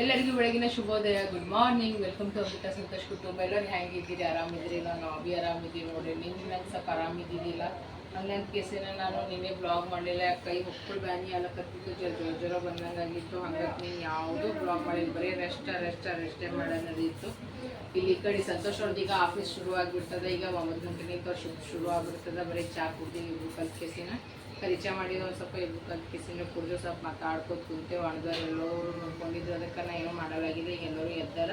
ಎಲ್ಲರಿಗೂ ಬೆಳಗಿನ ಶುಭೋದಯ. Good morning welcome to Amrutha Santosh ಕುಟುಂಬ ಎಲ್ಲರೂ ಹೆಂಗಿದ್ದೀರಿ? ಆರಾಮಿದ್ದೀರಿ? ನಾನು ಬಿ ಆರಾಮಿದ್ದೀವಿ ನೋಡಿ ನಿನ್ನೆ ನಂಗೆ ಸ್ವಲ್ಪ ಆರಾಮಿದ್ದಿದ್ದಿಲ್ಲ ಹಂಗಂತ ಕೇಸಿನ ನಾನು ನಿನ್ನೆ ಬ್ಲಾಗ್ ಮಾಡಲಿಲ್ಲ. ಕೈ ಹೊಕ್ಕಳು ಬ್ಯಾನಿ ಎಲ್ಲ ಜ್ವರ ಜ್ವರ ಜ್ವರ ಬಂದಂಗಾಗಿತ್ತು. ಹಂಗಾಗಿ ನೀನು ಯಾವುದೂ ಬ್ಲಾಗ್ ಮಾಡಿಲ್ಲ. ಬರೀ ರೆಸ್ಟ್ ರೆಸ್ಟ್ ರೆಸ್ಟೇ ಮಾಡೋದಿತ್ತು ಇಲ್ಲಿ ಈ ಕಡೆ ಸಂತೋಷ್ ಅವ್ರದ್ದು ಈಗ ಆಫೀಸ್ ಶುರು ಆಗಿಬಿಡ್ತದೆ ಈಗ ಒಂಬತ್ತು ಗಂಟೆನಿಂದ ಶು ಶುರು ಆಗಿಬಿಡ್ತದೆ ಬರೀ ಚಾ ಕುಡ್ದು ಇಬ್ರು ಕಲ್ತ್ ಕೇಸಿನ. ಪರಿಚಯ ಮಾಡಿದ್ರು ಒಂದು ಸ್ವಲ್ಪ ಎದ್ದು ಕಲ್ತ್ ಕೇಸಿನ ಕುಡಿದು ಸ್ವಲ್ಪ ಮಾತಾಡ್ಕೊತ ಕುಂತೇವೆ ಒಣದಾರ ಎಲ್ಲರೂ ನೋಡ್ಕೊಂಡಿದ್ರು. ಅದಕ್ಕೆ ನಾ ಏನೂ ಮಾಡಲಾಗಿದೆ ಈಗ ಎಲ್ಲರೂ ಎದ್ದಾರ.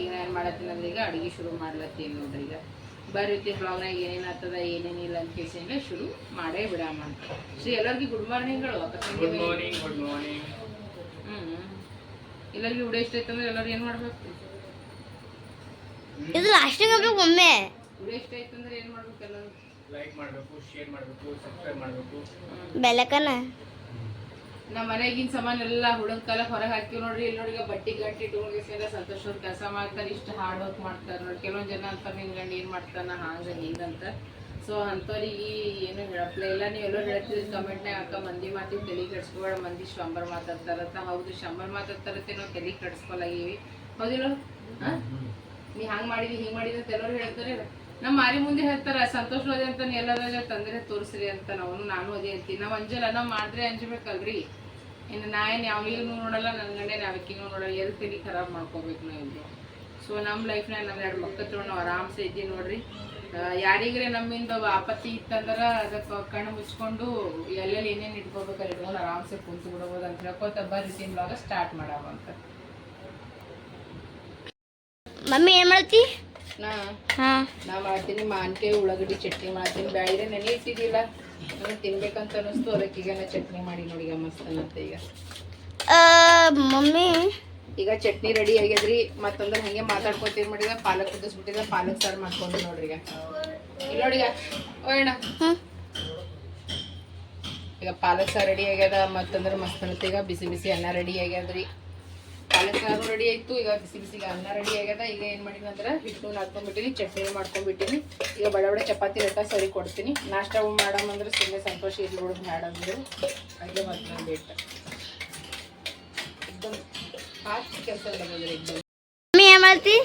ಈಗ ನಾನು ಏನು ಮಾಡತ್ತೀನಿ ಅಂದ್ರೆ ಈಗ ಅಡುಗೆ ಶುರು ಮಾಡ್ಲತ್ತೀನಿ ನೋಡ್ರಿ ಈಗ. ಬರೀತಿ ಬ್ಲಾಗ್ನಾಗ ಏನೇನು ಆಗ್ತದ ಏನೇನಿಲ್ಲ ಅಂತ ಕೇಸಿಂದ ಶುರು ಮಾಡೇ ಬಿಡಮ್ಮ ಅಂತ. ಶ್ರೀ ಎಲ್ಲರಿಗೂ ಗುಡ್ ಮಾರ್ನಿಂಗ್ಗಳು ಗುಡ್ ಮಾರ್ನಿಂಗ್ ಗುಡ್ ಮಾರ್ನಿಂಗ್ ಹ್ಞೂ ಎಲ್ಲರಿಗೂ ವಿಡಿಯೋ ಇಷ್ಟ ಆಯ್ತಂದ್ರೆ ಎಲ್ಲರೂ ಏನು ಮಾಡ್ಬೇಕು? ಇದು ಲಾಸ್ಟಿಂಗ್ ಒಮ್ಮೆ. ವಿಡಿಯೋ ಇಷ್ಟ ಆಯ್ತಂದ್ರೆ ಏನು ಮಾಡ್ಬೇಕು ಎಲ್ಲರೂ? ಲೈಕ್ ಮಾಡಬೇಕು ಶೇರ್ ಮಾಡಬೇಕು ಸಬ್ಸ್ಕ್ರೈಬ್ ಮಾಡಬೇಕು. ಬೆಲಕನ? ನಮ್ಮ ಮನೆಗಿನ ಸಾಮಾನು ಎಲ್ಲ ಹುಡುಗ ಕಾಲ ಹೊರಗೆ ಹಾಕಿವ್ ನೋಡ್ರಿ ಇಲ್ಲಿ ನೋಡಿ ಈಗ ಬಟ್ಟಿ ಗಟ್ಟಿ ಇಟ್ಕೊಂಡಿಸಿದ್ರೆ ಸಂತೋಷ ಅವ್ರು ಕೆಲಸ ಮಾಡ್ತಾರೆ ಇಷ್ಟು ಹಾರ್ಡ್ ವರ್ಕ್ ಮಾಡ್ತಾರೆ ನೋಡಿ. ಕೆಲವೊಂದು ಜನ ಅಂತಾರೆ ನಿನ್ ಗಂಡ ಏನು ಮಾಡ್ತಾನ ಹಾಂಗ ಹಿಂಗಂತ ಸೊ ಅಂಥವ್ರಿಗೆ ಏನು ಹೇಳಪ್ಲೇ ಇಲ್ಲ ನೀವು ಎಲ್ಲರೂ ಹೇಳ್ತೀರಿ ಕಮೆಂಟ್ನಾಗ ಅಕ್ಕ ಮಂದಿ ಮಾತಿಗೆ ತಲೆ ಕೆಡಿಸ್ಕೊಬೇಡ ಮಂದಿ ಶಂಬರ್ ಮಾತಾಡ್ತಾರತ್ತ. ಹೌದು ಶಂಬರ್ ಮಾತಾಡ್ತಾರತ್ತೆ ನಾವು ತಲೆ ಕೆಡಿಸ್ಕೊಲಾಗೀವಿ ಹೌದಿಲ್ಲ? ಹಾಂ? ನೀ ಹಂಗ್ ಮಾಡಿದಿ ಹಿಂಗೆ ಮಾಡಿದ್ವಿ ಅಂತ ಎಲ್ಲರೂ ಹೇಳ್ತಾರೆ. ನಮ್ಮ ಮಾರಿ ಮುಂದೆ ಹೇಳ್ತಾರ, ಸಂತೋಷ ಅಂತ ಎಲ್ಲರ ತಂದ್ರೆ ತೋರಿಸ್ರಿ ಅಂತ ನಾವು, ನಾನು ಅದೇ ಅಂತೀನಿ ನಾವು ಅಂಜಲ್ಲ ನಾವು ಮಾಡಿದ್ರೆ ಅಂಜಬೇಕಲ್ರಿ? ಇನ್ನು ನಾ ಏನು ಯಾವಿಗೂ ನೋಡಲ್ಲ ನನ್ನ ಗಂಡೆ ಯಾವಕ್ಕಿಗೂ ನೋಡಲ್ಲ ಎಲ್ಲಿ ತಲೆ ಖರಾಬ್ ಮಾಡ್ಕೋಬೇಕು ನಾವು ಇಲ್ಲಿ ಸೊ ನಮ್ಮ ಲೈಫ್ನಾಗ ನಮ್ಮ ಎರಡು ಮಕ್ಕಳು ನಾವು ಆರಾಮ್ಸೆ ಇದ್ದೀವಿ ನೋಡ್ರಿ. ಯಾರಿಗ್ರೆ ನಮ್ಮಿಂದ ಆಪತ್ತಿ ಇತ್ತಂದ್ರೆ ಅದಕ್ಕೆ ಕಣ್ಣು ಮುಚ್ಕೊಂಡು ಎಲ್ಲೆಲ್ಲಿ ಏನೇನು ಇಟ್ಕೋಬೇಕಲ್ಲ ಇಟ್ಕೊಂಡು ಆರಾಮ್ಸೆ ಕುಂತು ಬಿಡ್ಬೋದು ಅಂತ ಹೇಳ್ಕೊತ ಬರ್ರಿ ತಿನ್ನುವಾಗ ಸ್ಟಾರ್ಟ್ ಮಾಡಾವ ಅಂತ. ಮಮ್ಮಿ ಏನ್ ಮಾಡ್ತಿ? ನಾ ಮಾಡ್ತೀನಿ ಮಾನ್ಕಾಯಿ ಉಳ್ಳಾಗಡ್ಡಿ ಚಟ್ನಿ ಮಾಡ್ತೀನಿ. ಬ್ಯಾಳಿರೆ ನೆನೆ ಇಟ್ಟಿದ್ದಿಲ್ಲ ನನಗೆ ತಿನ್ಬೇಕಂತ ಅನಿಸ್ತು ಅದಕ್ಕೆ ಈಗ ನಾ ಚಟ್ನಿ ಮಾಡಿ ನೋಡಿ ಈಗ ಮಸ್ತ್ ಅನ್ನತ್ತೆ ಈಗ. ಮಮ್ಮಿ. ಈಗ ಚಟ್ನಿ ರೆಡಿ ಆಗ್ಯದ್ರಿ ಮತ್ತಂದ್ರೆ ಹಂಗೆ ಮಾತಾಡ್ಕೊತೀವಿ ಮಾಡಿದ? ಪಾಲಕ್ ಕುದಿಸ್ಬಿಟ್ಟಿದ. ಪಾಲಕ್ ಸಾರು ಮಾಡ್ಕೊಂಡು ನೋಡ್ರಿ ಈಗ. ಇಲ್ಲಿ ನೋಡಿ ಈಗ. ಹ್ಮ್ ಈಗ ಪಾಲಕ್ ಸಾರು ರೆಡಿ ಆಗ್ಯದ. ಮತ್ತಂದ್ರೆ ಮಸ್ತ್ ಅನ್ನತ್ತೆ ಈಗ ಬಿಸಿ ಬಿಸಿ ಅನ್ನ ರೆಡಿ ಆಗ್ಯದ್ರಿ. ಪಾಲಕ್ ಸಾರು ರೆಡಿ ಆಯ್ತು. ಈಗ ಬಿಸಿ ಬಿಸಿಗೆ ಅನ್ನ ರೆಡಿ ಆಗ್ಯದ. ಈಗ ಏನು ಮಾಡಿದ ನಂತರ ಹಿಟ್ಟು ಹಾಕೊಂಡ್ಬಿಟ್ಟಿನಿ ಚಟ್ನಿ ಮಾಡ್ಕೊಂಡ್ಬಿಟ್ಟಿನಿ. ಈಗ ಬಡ ಬಡ ಚಪಾತಿ ರೊಟ್ಟ ಸರಿ ಕೊಡ್ತೀನಿ. ನಾಷ್ಟ ಮಾಡಮಂದ್ರೆ ಸುಮ್ಮನೆ ಸಂತೋಷ ಇರ್ಲಿ ಹುಡುಗ ಮಾಡಂದ್ರೆ ಹಾಗೆ ಮತ್ತೆ ನಾನು ಬಿಟ್ಟ. ಎಕ್ದಮ್ ಫಾಸ್ಟ್ ಕೆಲಸ ಬರೋದ್ರೆ ಎಕ್ದಮ್ ಮಮ್ಮಿ ಏನ್ ಮಾಡ್ತಿ?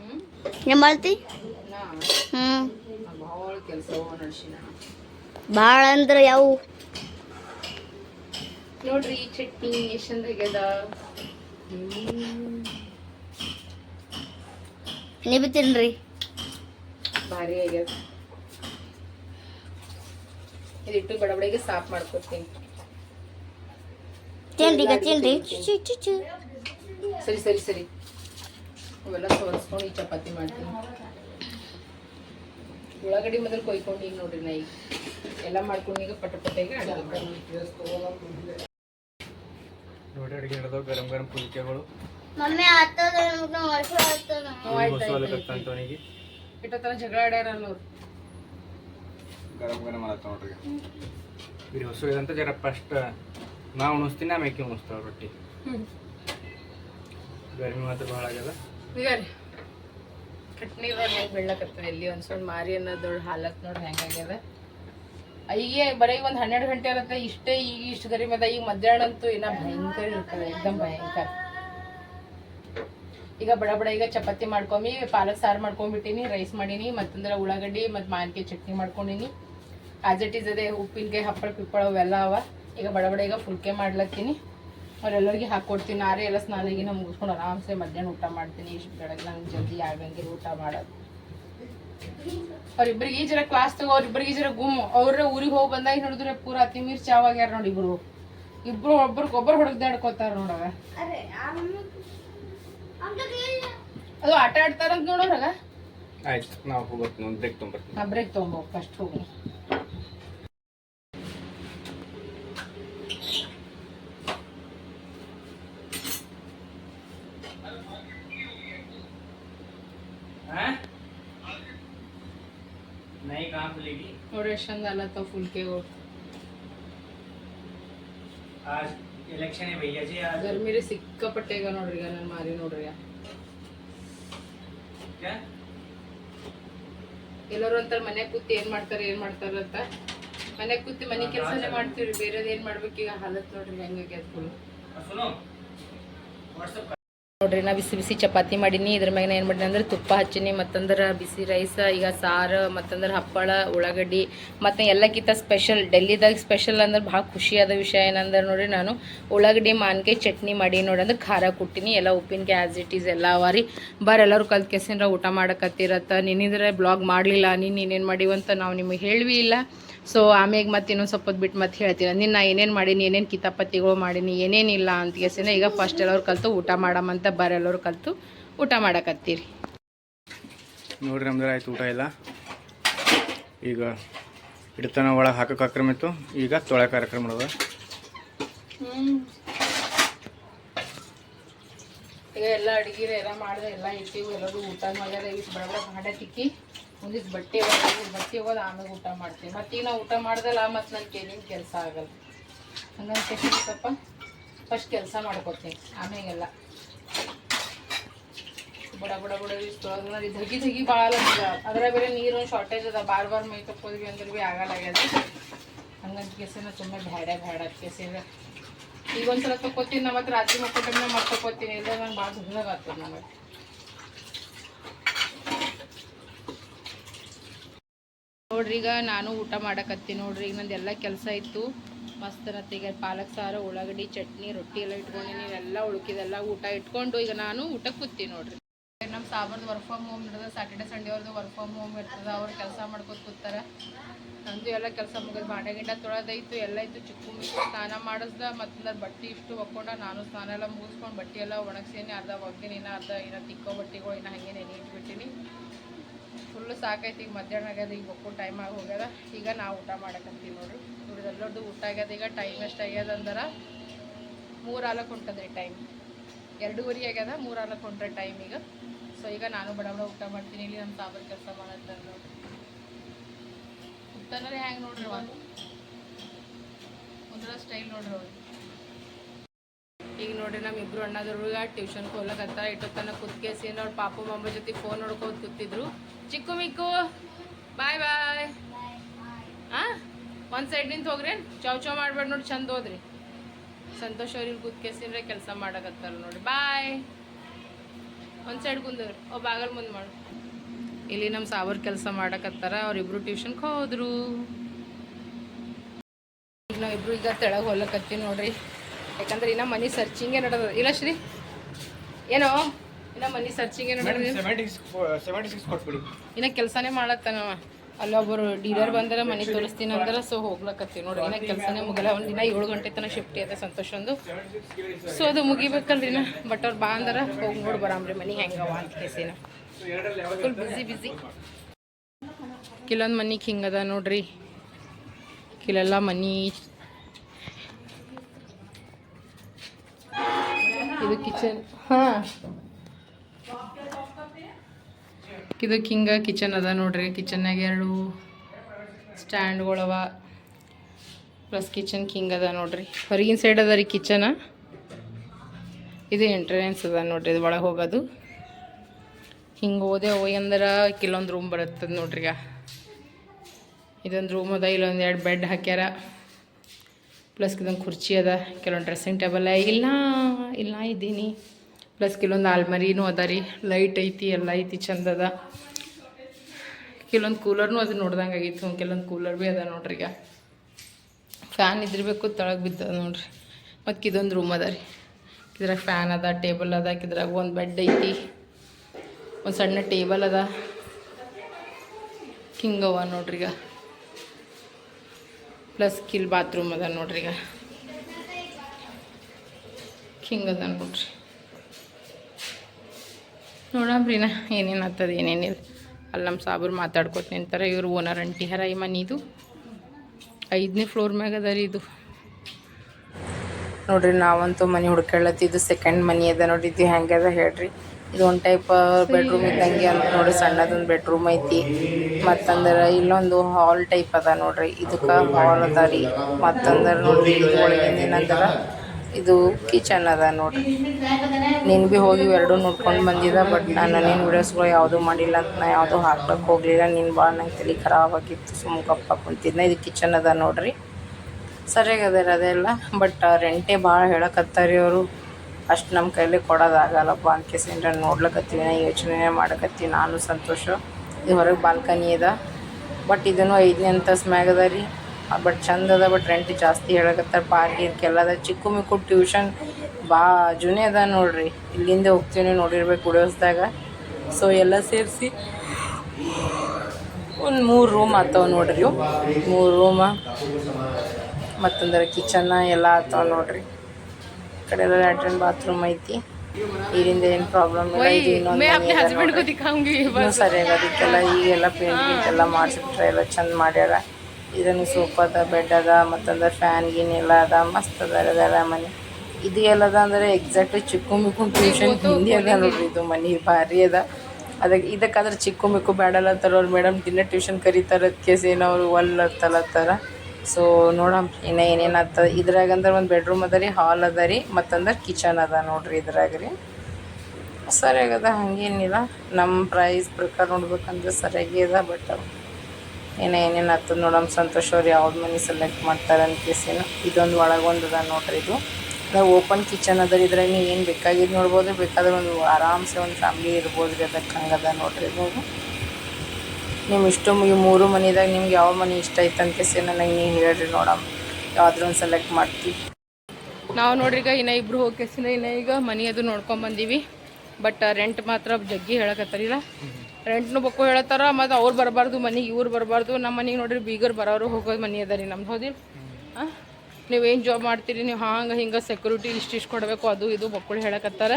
ಹ್ಮ್? ಏನ್ ಮಾಡ್ತಿ? ನಾ? ಹ್ಮ್. ಭಾಳ ಕೆಲಸ ನಡೆಸಿನ ಭಾಳ ಅಂದ್ರೆ ಯಾವ? ನೋಡ್ರಿ ಚಟ್ನಿ ಎಷ್ಟು ಚಂದ ಆಗ್ಯದ. ನೀವು ತಿನ್ರಿ ಭಾರಿ ಆಗ್ಯದ. ಇದಿಟ್ಟು ಬಡಬಡಿಗೆ ಸಾಫ್ ಮಾಡ್ಕೊತೀನಿ ತಿನ್ರಿ ತಿನ್ರಿ. ಸರಿ ಸರಿ ಸರಿ. ಇವೆಲ್ಲ ಸೋರಿಸ್ಕೊಂಡು ಈ ಚಪಾತಿ ಮಾಡ್ತೀನಿ. ಉಳ್ಳಾಗಡ್ಡಿ ಮೊದಲು ಕೊಯ್ಕೊಂಡು ಈಗ ನೋಡ್ರಿ ನಾ ಈಗ ಎಲ್ಲ ಮಾಡ್ಕೊಂಡು ಈಗ ಪಟ ಪಟ ಈಗ ಅಡುಗೆ ನೋಡಿ ಅಡುಗೆ ಹಿಡಿದು ಗರಂ ಗರಂ ಪುಲಿಕೆಗಳು ಮಮ್ಮಿ ಆತದ ವರ್ಷ ಆತದ ಅಂತವನಿಗೆ ಇಟ್ಟತನ ಜಗಳ ಆಡ್ಯಾರ ಅವ್ರು ಗರಂ ಗರಂ ಆತ ನೋಡ್ರಿ ಇದು ಹೊಸ ಇದಂತ ಜರ ಫಸ್ಟ್ ನಾ ಉಣಿಸ್ತೀನಿ ಆಮೇಲೆ ಉಣಿಸ್ತಾವ ರೊಟ್ಟಿ ಗರ್ಮಿ ಮಾತ್ರ ಭಾಳ ಆಗ್ಯದ ಈಗ ರೀ ಚಟ್ನಿ ನೋಡಿ ಹೆಂಗೆ ಬೆಳ್ಳಕತ್ತದ ಎಲ್ಲಿ ಒಂದು ಸ್ವಲ್ಪ ಮಾರಿ ಅನ್ನೋದೊಳಗೆ ಹಾಲತ್ ನೋಡಿ ಹೆಂಗಾಗ್ಯದ ಈಗ ಬರೀ ಒಂದು ಹನ್ನೆರಡು ಗಂಟೆ ಇರುತ್ತೆ. ಇಷ್ಟೇ ಈಗ ಇಷ್ಟು ಗರಿಮೆ ಅದ ಈಗ ಮಧ್ಯಾಹ್ನ ಅಂತೂ ಇನ್ನ ಭಯಂಕರ ಇರ್ತದೆ ಎಕ್ದಮ್ ಭಯಂಕರ. ಈಗ ಬಡ ಬಡ ಈಗ ಚಪಾತಿ ಮಾಡ್ಕೊಂಬಿ ಪಾಲಕ್ ಸಾರು ಮಾಡ್ಕೊಂಡ್ಬಿಟ್ಟಿನಿ, ರೈಸ್ ಮಾಡೀನಿ, ಮತ್ತಂದ್ರೆ ಉಳ್ಳಾಗಡ್ಡಿ ಮತ್ತು ಮಾವಿನಕಾಯಿ ಚಟ್ನಿ ಮಾಡ್ಕೊಂಡಿನಿ. ಈಸ್ ಅದೇ ಉಪ್ಪಿನಕಾಯಿ, ಹಪ್ಪಳ, ಪಿಪ್ಪಳ ಅವೆಲ್ಲ ಅವ. ಈಗ ಬಡ ಬಡ ಈಗ ಫುಲ್ಕೆ ಮಾಡ್ಲತ್ತೀನಿ. ಅವ್ರೆಲ್ಲರಿಗೆ ಹಾಕ್ಕೊಡ್ತೀನಿ ನಾರೇ ಎಲ್ಲ ಸ್ನಾನಗಿನ ಮುಗಿಸ್ಕೊಂಡು ಆರಾಮ್ಸೆ ಮಧ್ಯಾಹ್ನ ಊಟ ಮಾಡ್ತೀನಿ. ಇಷ್ಟು ಬೆಳಗ್ಗೆ ನಂಗೆ ಜಲ್ದಿ ಆಗಂಗಿಲ್ಲ ಊಟ ಮಾಡೋದು. ಅವ್ರಿಬ್ರಿಗೆ ಈ ಜರ ಕ್ಲಾಸ್ ತಗೋ ಅವ್ರಿಬ್ರಿಗೆ ಜರ ಗುಮ್. ಅವ್ರ ಊರಿಗೆ ಹೋಗಿ ಬಂದಾಗ ನೋಡಿದ್ರೆ ಪೂರ ತಿಮೀರ್ ಚಾವಾಗ್ಯಾರ ನೋಡಿ ಇಬ್ರು. ಇಬ್ರು ಒಬ್ರಿಗೆ ಒಬ್ಬರು ಹೊಡೆದಾಡ್ಕೋತಾರ ನೋಡವ ಅದು ಆಟ ಆಡ್ತಾರಂತ ನೋಡೋರಾಗ ಆಯ್ತು ನಾವು ಹೋಗ್ಬೇಕು ಬ್ರೇಕ್ ತೊಗೊಂಬರ್ತೀನಿ ನಾ ಬ್ರೇಕ್ ತೊಗೊಂಬೋ ಫಸ್ಟ್ ಹೋಗಿ. ನೋಡ್ರಿ ಎಷ್ಟು ಚಂದ ಅಲ್ಲತ್ತ ಫುಲ್ ಕೇಗಳು ಅದ್ರ ಮೇಲೆ ಸಿಕ್ಕಾಪಟ್ಟೆ ಈಗ ನೋಡ್ರಿ ಈಗ ನಾನು ಮಾರಿ ನೋಡ್ರಿ ಎಲ್ಲರೂ ಅಂತಾರೆ ಮನೆ ಕೂತಿ ಏನು ಮಾಡ್ತಾರೆ ಏನು ಮಾಡ್ತಾರೆ ಅಂತ ಮನೆ ಕೂತಿ ಮನೆ ಕೆಲಸನೆ ಮಾಡ್ತೀವಿ ಬೇರೆದು ಏನು ಮಾಡ್ಬೇಕು ಈಗ ಹಾಲತ್ ನೋಡ್ರಿ ಹೆಂಗಾಗ್ಯದ ಫುಲ್ ನೋಡ್ರಿ, ನಾ ಬಿಸಿ ಬಿಸಿ ಚಪಾತಿ ಮಾಡೀನಿ. ಇದ್ರ ಮ್ಯಾಗ ಏನು ಮಾಡೀನಿ ಅಂದ್ರೆ ತುಪ್ಪ ಹಚ್ಚೀನಿ. ಮತ್ತಂದ್ರೆ ಬಿಸಿ ರೈಸ್, ಈಗ ಸಾರು, ಮತ್ತಂದ್ರೆ ಹಪ್ಪಳ, ಉಳ್ಳಾಗಡ್ಡಿ, ಮತ್ತು ಎಲ್ಲಕ್ಕಿಂತ ಸ್ಪೆಷಲ್ ಡೆಲ್ಲಿದಾಗ ಸ್ಪೆಷಲ್ ಅಂದ್ರೆ ಭಾಳ ಖುಷಿಯಾದ ವಿಷಯ ಏನಂದ್ರೆ ನೋಡ್ರಿ, ನಾನು ಉಳ್ಳಾಗಡ್ಡಿ ಮಾನ್ಕಾಯಿ ಚಟ್ನಿ ಮಾಡಿ ನೋಡಿ ಅಂದ್ರೆ ಖಾರ ಕೊಟ್ಟಿನಿ. ಎಲ್ಲ ಉಪ್ಪಿನಕಾಯಿ ಆ್ಯಸ್ ಇಟ್ ಈಸ್ ಎಲ್ಲ ಅವ ರೀ. ಬರ್ ಎಲ್ಲರೂ ಕಲ್ತ್ ಕೆಸಿನ ಊಟ ಮಾಡಕತ್ತಿರತ್ತ. ನಿನ್ನಿದ್ರೆ ಬ್ಲಾಗ್ ಮಾಡಲಿಲ್ಲ, ನೀನು ನೀನೇನು ಮಾಡಿವಂತ ನಾವು ನಿಮಗೆ ಹೇಳ್ವಿ ಇಲ್ಲ. ಸೊ ಆಮೇಲೆ ಮತ್ತೆ ಇನ್ನೊಂದು ಸ್ವಲ್ಪ ಬಿಟ್ಟು ಮತ್ತೆ ಹೇಳ್ತೀನಿ ನಿನ್ನ ನಾ ಏನೇನು ಮಾಡೀನಿ ಏನೇನು ಕಿತಾಪತಿಗಳು ಮಾಡೀನಿ ಏನೇನಿಲ್ಲ ಅಂತ ಕೇಸಿನ ಈಗ ಫಸ್ಟ್ ಎಲ್ಲರೂ ಕಲಿತು ಊಟ ಮಾಡಮಂತ ಬರ ಎಲ್ಲರೂ ಕಲ್ತು ಊಟ ಮಾಡಕತ್ತೀರಿ. ನೋಡ್ರಿ ನಮ್ದು ಆಯ್ತು ಊಟ ಇಲ್ಲ ಈಗ ಹಿಡಿತನ ಒಳಗೆ ಹಾಕೋ ಕಾರ್ಯಕ್ರಮ ಇತ್ತು. ಈಗ ತೊಳೆ ಕಾರ್ಯಕ್ರಮ ಮಾಡೋದು ಈಗ ಎಲ್ಲ ಅಡುಗೆ ಎಲ್ಲ ಮಾಡಿದೆ ಎಲ್ಲ ಇಟ್ಟಿವಿ ಎಲ್ಲರೂ ಊಟ ಮಾಡ್ಯಾರ ಈಗ ಬಡ ಬಡ ತಿಕ್ಕಿ. ಒಂದಿಷ್ಟು ಬಟ್ಟೆ ಒಳಗೆ ಬಟ್ಟೆ ಒಳಗೆ ಆಮೇಲೆ ಊಟ ಮಾಡ್ತೀನಿ. ಮತ್ತೆ ಈಗ ನಾವು ಊಟ ಮಾಡ್ದಲ್ಲ ಮತ್ತು ನನ್ನ ಕೇಳಿನ ಕೆಲಸ ಆಗಲ್ಲ. ಹಂಗಂತ ಸ್ವಲ್ಪ. ಫಸ್ಟ್ ಕೆಲಸ ಮಾಡ್ಕೊತೀನಿ ಆಮೇಲೆಲ್ಲ ಬಡ ಬಡ ಬಡ ಇಷ್ಟೊಳಗೆ ಧಗಿ ಧಗಿ ಭಾಳ ಅದ್ರ ಬೇರೆ ನೀರು ಶಾರ್ಟೇಜ್ ಅದ. ಬಾರ್ ಬಾರ್ ಮೈ ತಕ್ಕೋದ್ವಿ ಅಂದ್ರೆ ಭೀ ಆಗಲ್ಲ ಆಗ್ಯದ. ಹಂಗಂತ ಕೇಸಿನ ತುಂಬ ಬ್ಯಾಡ ಬ್ಯಾಡ ಕೆಸಿನ ಈಗ. ಒಂದ್ಸಲ ತಕ್ಕೋತೀನಿ ನಮ್ಮ ಹತ್ರ ರಾತ್ರಿ ಮಕ್ಕಳ ಟೈಮ್ನ ಮತ್ತೆ ತಕ್ಕೋತೀನಿ. ಇಲ್ಲ ನಂಗೆ ಭಾಳ ದುಡ್ದಾಗ ಆಗ್ತದೆ ನಮಗೆ. ನೋಡ್ರಿ, ಈಗ ನಾನು ಊಟ ಮಾಡಕತ್ತೀನಿ ನೋಡ್ರಿ. ಈಗ ನಂದು ಎಲ್ಲ ಕೆಲಸ ಇತ್ತು. ಮಸ್ತ್ ಈಗ ಪಾಲಕ್ ಸಾರು, ಉಳ್ಳಾಗಡ್ಡಿ ಚಟ್ನಿ, ರೊಟ್ಟಿ ಎಲ್ಲ ಇಟ್ಕೊಂಡಿನಿ ಎಲ್ಲ ಉಳ್ಕಿದೆಲ್ಲ ಊಟ ಇಟ್ಕೊಂಡು ಈಗ ನಾನು ಊಟಕ್ಕೆ ಕೂತೀನಿ ನೋಡ್ರಿ. ನಮ್ಮ ಸಾಬರ್ದು ವರ್ಕ್ ಫ್ರಮ್ ಹೋಮ್ ಇರ್ತದೆ ಸಾಟರ್ಡೆ ಸಂಡೇ ಅವ್ರದ್ದು ವರ್ಕ್ ಫ್ರಮ್ ಹೋಮ್ ಇರ್ತದೆ, ಅವ್ರು ಕೆಲಸ ಮಾಡ್ಕೊತ ಕೂತಾರ. ನಂದು ಎಲ್ಲ ಕೆಲಸ ಮುಗಿದು ಬಾಂಡೆ ಗಿಡ ತೊಳೆದೈತು, ಎಲ್ಲ ಇತ್ತು ಚಿಕ್ಕ ಮಿಕ್ಕು ಸ್ನಾನ ಮಾಡಿಸ್ದ ಮತ್ತು ಬಟ್ಟೆ ಇಷ್ಟು ಒಕ್ಕೊಂಡ ನಾನು ಸ್ನಾನ ಎಲ್ಲ ಮುಗಿಸ್ಕೊಂಡು ಬಟ್ಟೆ ಎಲ್ಲ ಒಣಗ್ಸೀನಿ, ಅರ್ಧ ಇನ್ನು ಅರ್ಧ ಇನ್ನು ತಿಕ್ಕೋ ಬಟ್ಟೆಗಳು ಇನ್ನು ಹಾಗೆ ನೆನೆ ಇಟ್ಬಿಟ್ಟಿನಿ. ಫುಲ್ಲು ಸಾಕೈತಿ, ಈಗ ಮಧ್ಯಾಹ್ನ ಆಗ್ಯದ, ಈಗ ಒಕ್ಕೂ ಟೈಮ್ ಆಗಿ ಹೋಗ್ಯದ. ಈಗ ನಾವು ಊಟ ಮಾಡಕಂತೀವಿ ನೋಡ್ರಿ. ನೋಡಿದ ಎಲ್ಲರದ್ದು ಊಟ ಆಗ್ಯದ, ಈಗ ಟೈಮ್ ಎಷ್ಟು ಆಗ್ಯದ ಅಂದ್ರೆ ಮೂರು ಆಲಕ್ಕೆ ಹೊಂಟದ್ರಿ ಟೈಮ್ ಎರಡೂವರೆ ಆಗ್ಯದ ಮೂರು ಆಲಕ್ಕೆ ಹೊಂಟ್ರೆ ಟೈಮ್ ಈಗ. ಸೊ ಈಗ ನಾನು ಬಡ ಬಡ ಊಟ ಮಾಡ್ತೀನಿ, ಇಲ್ಲಿ ನಮ್ಮ ಸಾಬರ್ ಕೆಲಸ ಮಾಡತ್ತ ನೋಡ್ರಿ. ಊಟನೇ ಹ್ಯಾಂಗೆ ನೋಡ್ರಿ ಒಂದು ಒಂದರ ಸ್ಟೈಲ್ ನೋಡ್ರಿ ಅವ್ರು. ಈಗ ನೋಡ್ರಿ ನಮ್ಮ ಇಬ್ರು ಅಣ್ಣದವ್ರಿಗೆ ಟ್ಯೂಷನ್ಗೆ ಹೋಗ್ಲಕತ್ತಾರ ತನ್ನ ಕುತ್ಕೇಸಿ ಅವ್ರ ಪಾಪ ಮಮ್ಮ ಜೊತೆ ಫೋನ್ ನೋಡ್ಕೋತ ಕೂತಿದ್ರು. ಚಿಕ್ಕು ಮಿಕ್ಕು ಬಾಯ್ ಬಾಯ್ ಆ? ಒಂದು ಸೈಡ್ ನಿಂತ ಹೋಗ್ರಿ. ಚೌ ಚೌ ಮಾಡ್ಬೇಡ ನೋಡಿ, ಚಂದ ಹೋದ್ರಿ. ಸಂತೋಷ್ ಅವ್ರಿಗೆ ಕುತ್ಕೇಸಿನ್ರೆ ಕೆಲಸ ಮಾಡಕತ್ತಾರ ನೋಡ್ರಿ. ಬಾಯ್ ಒಂದು ಸೈಡ್ ಕುಂದ್ರಿ. ಓ, ಬಾಗಲ್ ಮುಂದೆ ಮಾಡು. ಇಲ್ಲಿ ನಮ್ಮ ಸಾವರ್ ಕೆಲಸ ಮಾಡಕತ್ತಾರ ಅವ್ರಿಬ್ರು ಟ್ಯೂಷನ್ಗೆ ಹೋದ್ರು. ನಾವಿಬ್ರು ಈಗ ತೆಳಗೆ ಹೋಗ್ಲಕತ್ತೀವಿ ನೋಡ್ರಿ. ಯಾಕಂದ್ರೆ ಇನ್ನ ಮನಿ ಸರ್ಚಿಂಗೇ ನಡೆದ ಇಲ್ಲ ಶ್ರೀ? ಏನೋ? ಇನ್ನ ಮನಿ ಸರ್ಚಿಂಗೇ ನಡೆದ ಇನ್ನ ಕೆಲಸನೇ ಮಾಡತ್ತಾನವ ಅಲ್ಲೊಬ್ಬರು ಡೀಲರ್ ಬಂದ್ರೆ ಮನೆ ತೋರಿಸ್ತೀನಿ ಅಂದ್ರೆ ಸೊ ಹೋಗ್ಲಕತ್ತೀವಿ ನೋಡಿ. ಇನ್ನ ಕೆಲಸನೇ ಮುಗಿಲ್ಲ ಒಂದು ದಿನ ಏಳು ಗಂಟೆ ತನಕ ಶಿಫ್ಟ್ ಇದೆ ಸಂತೋಷ ಒಂದು. ಸೊ ಅದು ಮುಗಿಬೇಕಲ್ರಿ ಇನ್ನ. ಬಟ್ ಅವ್ರು ಬಾ ಅಂದ್ರೆ ಹೋಗಿ ನೋಡಿ ಬರಾಮ್ರಿ ಮನೆ ಹೆಂಗವ ಅಂತ ಕೇಸಿನ ಫುಲ್ ಬ್ಯುಸಿ ಬ್ಯುಸಿ ಕಿಲೊಂದು ಮನಿಗೆ ಹಿಂಗದ ನೋಡ್ರಿ. ಕಿಲೆಲ್ಲ ಮನಿ ಇದು ಕಿಚನ್ ಹಾಂ. ಇದು ಹಿಂಗೆ ಕಿಚನ್ ಅದ ನೋಡ್ರಿ. ಕಿಚನ್ನಾಗ ಎರಡು ಸ್ಟ್ಯಾಂಡ್ಗಳವ ಪ್ಲಸ್ ಕಿಚನ್ ಕಿಂಗ್ ಅದ ನೋಡ್ರಿ. ಹೊರಗಿನ ಸೈಡ್ ಅದ ರೀ ಕಿಚನ ಇದು ಎಂಟ್ರೆನ್ಸ್ ಅದ ನೋಡ್ರಿ. ಇದು ಒಳಗೆ ಹೋಗೋದು. ಹಿಂಗೆ ಹೋದೆ ಹೋಗಿ ಅಂದ್ರೆ ಕೆಲವೊಂದು ರೂಮ್ ಬರುತ್ತದೆ ನೋಡ್ರಿ ಈಗ ಇದೊಂದು ರೂಮ್ ಅದ, ಇಲ್ಲೊಂದು ಎರಡು ಬೆಡ್ ಹಾಕ್ಯಾರ. ಪ್ಲಸ್ ಇದೊಂದು ಕುರ್ಚಿ ಅದ, ಕೆಲವೊಂದು ಡ್ರೆಸ್ಸಿಂಗ್ ಟೇಬಲ್ ಇಲ್ಲ ಇಲ್ಲ ಇದ್ದೀನಿ. ಪ್ಲಸ್ ಕೆಲವೊಂದು ಆಲ್ಮರಿನೂ ಅದ ರೀ ಲೈಟ್ ಐತಿ, ಎಲ್ಲ ಐತಿ, ಚಂದ ಅದ. ಕೆಲವೊಂದು ಕೂಲರ್ನೂ ಅದು ನೋಡ್ದಂಗೆ ಆಗಿತ್ತು ಕೆಲವೊಂದು ಕೂಲರ್ ಭೀ ಅದ ನೋಡ್ರಿ ಈಗ. ಫ್ಯಾನ್ ಇದ್ರಬೇಕು ತಳಗೆ ಬಿದ್ದದ ನೋಡ್ರಿ. ಮತ್ತು ಇದೊಂದು ರೂಮ್ ಅದ ರೀ. ಇದ್ರಾಗ ಫ್ಯಾನ್ ಅದ ಟೇಬಲ್ ಅದ, ಇದ್ರಾಗ ಒಂದು ಬೆಡ್ ಐತಿ. ಒಂದು ಸಣ್ಣ ಟೇಬಲ್ ಅದ. ಹಿಂಗವ ನೋಡ್ರಿ ಈಗ. ಪ್ಲಸ್ ಕಿಲ್ ಬಾತ್ರೂಮ್ ಅದ ನೋಡ್ರಿ ಈಗ. ಹಿಂಗೆ ಅದ ನೋಡ್ರಿ. ನೋಡಮ್ರಿನ ಏನೇನು ಆಗ್ತದೆ ಏನೇನಿಲ್ಲ ಅಲ್ಲಿ ನಮ್ಮ ಸಾಬ್ರು ಮಾತಾಡ್ಕೊತ ನಿಂತಾರೆ. ಇವ್ರು ಓನರ್ ಅಂಟಿ ಹರ ಈ ಮನಿದು ಐದನೇ ಫ್ಲೋರ್ ಮ್ಯಾಗ ಅದ ರೀ ಇದು. ನೋಡ್ರಿ, ನಾವಂತೂ ಮನೆ ಹುಡ್ಕೊಳ್ಳತ್ತಿದ್ದು ಸೆಕೆಂಡ್ ಮನಿ ಅದ ನೋಡಿದ್ದು ಇದು ಹೆಂಗೆ ಅದ ಹೇಳ್ರಿ. ಇದು ಟೈಪ್ ಬೆಡ್ರೂಮ್ ಇದ್ದಂಗೆ ಅಂತ ನೋಡ್ರಿ, ಸಣ್ಣದೊಂದು ಬೆಡ್ರೂಮ್ ಐತಿ. ಮತ್ತಂದ್ರೆ ಇಲ್ಲೊಂದು ಹಾಲ್ ಟೈಪ್ ಅದ ನೋಡ್ರಿ. ಇದಕ್ಕೆ ಹಾಲ್ ಅದ ರೀ. ಮತ್ತಂದ್ರೆ ನೋಡ್ರಿ ಒಳಗಿಂದ ಏನಂತಾರ, ಇದು ಕಿಚನ್ ಅದ ನೋಡ್ರಿ. ನೀನು ಭೀ ಹೋಗಿ ಎರಡು ನೋಡ್ಕೊಂಡು ಬಂದಿದ್ದ ಬಟ್ ನಾನು ನೀನು ವಿಡಿಯೋಸ್ಗಳು ಯಾವುದೂ ಮಾಡಿಲ್ಲ ಅಂತ ನಾ ಯಾವುದೂ ಹಾಕ್ಲಕ್ಕೆ ಹೋಗಲಿಲ್ಲ. ನೀನು ಭಾಳ ನಂಗೆ ತಲೆ ಖರಾಬ್ ಆಗಿತ್ತು ಸುಮ್ಮನೆ ಕುಂತಿದ್ನ. ಇದು ಕಿಚನ್ ಅದ ನೋಡ್ರಿ. ಸರಿಯಾಗದ ಅದ ಅದೆಲ್ಲ ಬಟ್ ರೆಂಟೇ ಭಾಳ ಹೇಳಕತ್ತಾರಿ ಅವರು. ಅಷ್ಟು ನಮ್ಮ ಕೈಲಿ ಕೊಡೋದಾಗಲ್ಲಪ್ಪ ಅಂಕೆ ಕೇಸಿಂದ ನೋಡ್ಲಕತ್ತೀವಿ ಯೋಚನೆ ಮಾಡಕತ್ತೀವಿ, ನಾನು ಸಂತೋಷ. ಇದು ಹೊರಗೆ ಬಾಲ್ಕನಿ ಅದ. ಬಟ್ ಇದನ್ನು ಐದನೇ ಅಂತಸ್ ಮ್ಯಾಗ ರೀ. ಬಟ್ ಚಂದ ಅದ ಬಟ್ ರೆಂಟ್ ಜಾಸ್ತಿ ಹೇಳಕತ್ತಾರೆ ಎಲ್ಲ ಅದ. ಚಿಕ್ಕು ಮಿಕ್ಕು ಟ್ಯೂಷನ್ ಬಾಜುನೇ ಅದ ನೋಡ್ರಿ. ಇಲ್ಲಿಂದ ಹೋಗ್ತೀವಿ ನೋಡಿರ್ಬೇಕು ವಿಡಿಯೋಸ್ದಾಗ ಸೊ ಎಲ್ಲ ಸೇರಿಸಿ ಒಂದು ಮೂರು ರೂಮ್ ಆಗ್ತಾವ ನೋಡ್ರಿ ಮೂರು ರೂಮ ಮತ್ತೊಂದರ ಕಿಚನ್ನ ಎಲ್ಲ ಆಗ್ತಾವ ನೋಡ್ರಿ. ಕಡೆ ಎಲ್ಲ ಲ್ಯಾಟ್ರಿನ್ ಬಾತ್ರೂಮ್ ಐತಿ. ಇದರಿಂದ ಏನು ಪ್ರಾಬ್ಲಮ್ ಇಲ್ಲ ಇದು ಇನ್ನೊಂದು. ಇನ್ನೂ ಸರಿಯಾಗಿ ಅದಕ್ಕೆಲ್ಲ ಈಗೆಲ್ಲ ಪೇಂಟಿಂಗ್ ಎಲ್ಲ ಮಾಡಿಸ್ಬಿಟ್ರೆ ಎಲ್ಲ ಚಂದ ಮಾಡ್ಯಾರ. ಇದನ್ನು ಸೋಫ್ ಅದ ಬೆಡ್ ಅದ ಮತ್ತಂದ್ರೆ ಫ್ಯಾನ್ ಗೀನ್ ಎಲ್ಲ ಅದ ಮಸ್ತ್ ಅದ ಅದೆಲ್ಲ ಮನೆ. ಇದು ಎಲ್ಲದ ಅಂದ್ರೆ ಎಕ್ಸಾಕ್ಟ್ ಚಿಕ್ಕು ಮಿಕ್ಕು ಟ್ಯೂಷನ್ ಹಿಂದಿ ಅದ ನೋಡ್ರಿ ಇದು ಮನೆ ಭಾರಿ ಅದ. ಅದಕ್ಕೆ ಇದಕ್ಕಾದ್ರೆ ಚಿಕ್ಕು ಮಿಕ್ಕು ಬೇಡಲ್ಲ ಅಂತಾರ ಅವ್ರು ಮೇಡಮ್ ದಿನ ಟ್ಯೂಷನ್ ಕರೀತಾರ ಅದಕ್ಕೆ ಏನೋ ಅವ್ರು ಒಲ್ ಅಂತಲತ್ತಾರ ಸೊ ನೋಡಮ್, ಇನ್ನ ಏನೇನು ಆಗ್ತದ ಇದ್ರಾಗ ಅಂದ್ರೆ ಒಂದು ಬೆಡ್ರೂಮ್ ಅದ ರೀ ಹಾಲ್ ಅದ ರೀ ಮತ್ತಂದ್ರೆ ಕಿಚನ್ ಅದ ನೋಡ್ರಿ ಇದ್ರಾಗ ರೀ ಸರಿಯಾಗದ, ಹಂಗೇನಿಲ್ಲ. ನಮ್ಮ ಪ್ರೈಸ್ ಪ್ರಕಾರ ನೋಡ್ಬೇಕಂದ್ರೆ ಸರಿಯಾಗಿ ಅದ ಬಟ್ ಏನ ಏನೇನು ಆಗ್ತದೆ ನೋಡಮ್, ಸಂತೋಷ್ ಅವ್ರು ಯಾವ್ದು ಮನೆ ಸೆಲೆಕ್ಟ್ ಮಾಡ್ತಾರೆ ಅಂತ ಕೇಸಿನ ಇದೊಂದು ಒಳಗೊಂದು ಅದ ನೋಡ್ರಿ ಇದು. ಓಪನ್ ಕಿಚನ್ ಅದ ಇದ್ರಾಗ ಏನು ಬೇಕಾಗಿದ್ದು ನೋಡ್ಬೋದು ಬೇಕಾದ್ರೆ ಒಂದು ಆರಾಮ್ಸೆ ಒಂದು ಫ್ಯಾಮಿಲಿ ಇರ್ಬೋದು ರೀ ಅದಕ್ಕೆ ಹಂಗದ ನೋಡ್ರಿ ಇದು. ನಿಮ್ಮ ಇಷ್ಟು ಈ ಮೂರು ಮನೆದಾಗ ನಿಮ್ಗೆ ಯಾವ ಮನೆ ಇಷ್ಟ ಐತೆ ಅಂತ ಕೇಸಿ ನನಗೆ ನೀವು ಹೇಳ್ರಿ ನೋಡಮ್ಮ. ಯಾವ್ದ್ರ ಒಂದು ಸೆಲೆಕ್ಟ್ ಮಾಡ್ತೀವಿ. ನಾವು ನೋಡ್ರಿ ಈಗ ಇನ್ನ ಇಬ್ರು ಹೋಗ್ಕೆಸಿನ ಇನ್ನ ಈಗ ಮನಿ ಅದು ನೋಡ್ಕೊಂಬಂದೀವಿ ಬಟ್ ರೆಂಟ್ ಮಾತ್ರ ಜಗ್ಗಿ ಹೇಳಕತ್ತಾರಿಲ್ಲ ರೆಂಟ್ನು ಬಕ್ಕು ಹೇಳತ್ತಾರ, ಮತ್ತು ಅವ್ರು ಬರಬಾರ್ದು, ಮನೆಗೆ ಇವ್ರು ಬರಬಾರ್ದು. ನಮ್ಮ ಮನೆಗೆ ನೋಡ್ರಿ ಬೀಗರ್ ಬರೋರು ಹೋಗೋದು ಮನೆ ಅದ ರೀ ನಮ್ದು ಹೋದಿಲ್. ಹಾಂ ನೀವೇನು ಜಾಬ್ ಮಾಡ್ತೀರಿ, ನೀವು ಹಾಂಗೆ ಹಿಂಗೆ ಸೆಕ್ಯೂರಿಟಿ ಇಷ್ಟಿಷ್ಟು ಇಷ್ಟು ಕೊಡಬೇಕು, ಅದು ಇದು ಮಕ್ಕಳು ಹೇಳಕತ್ತಾರ.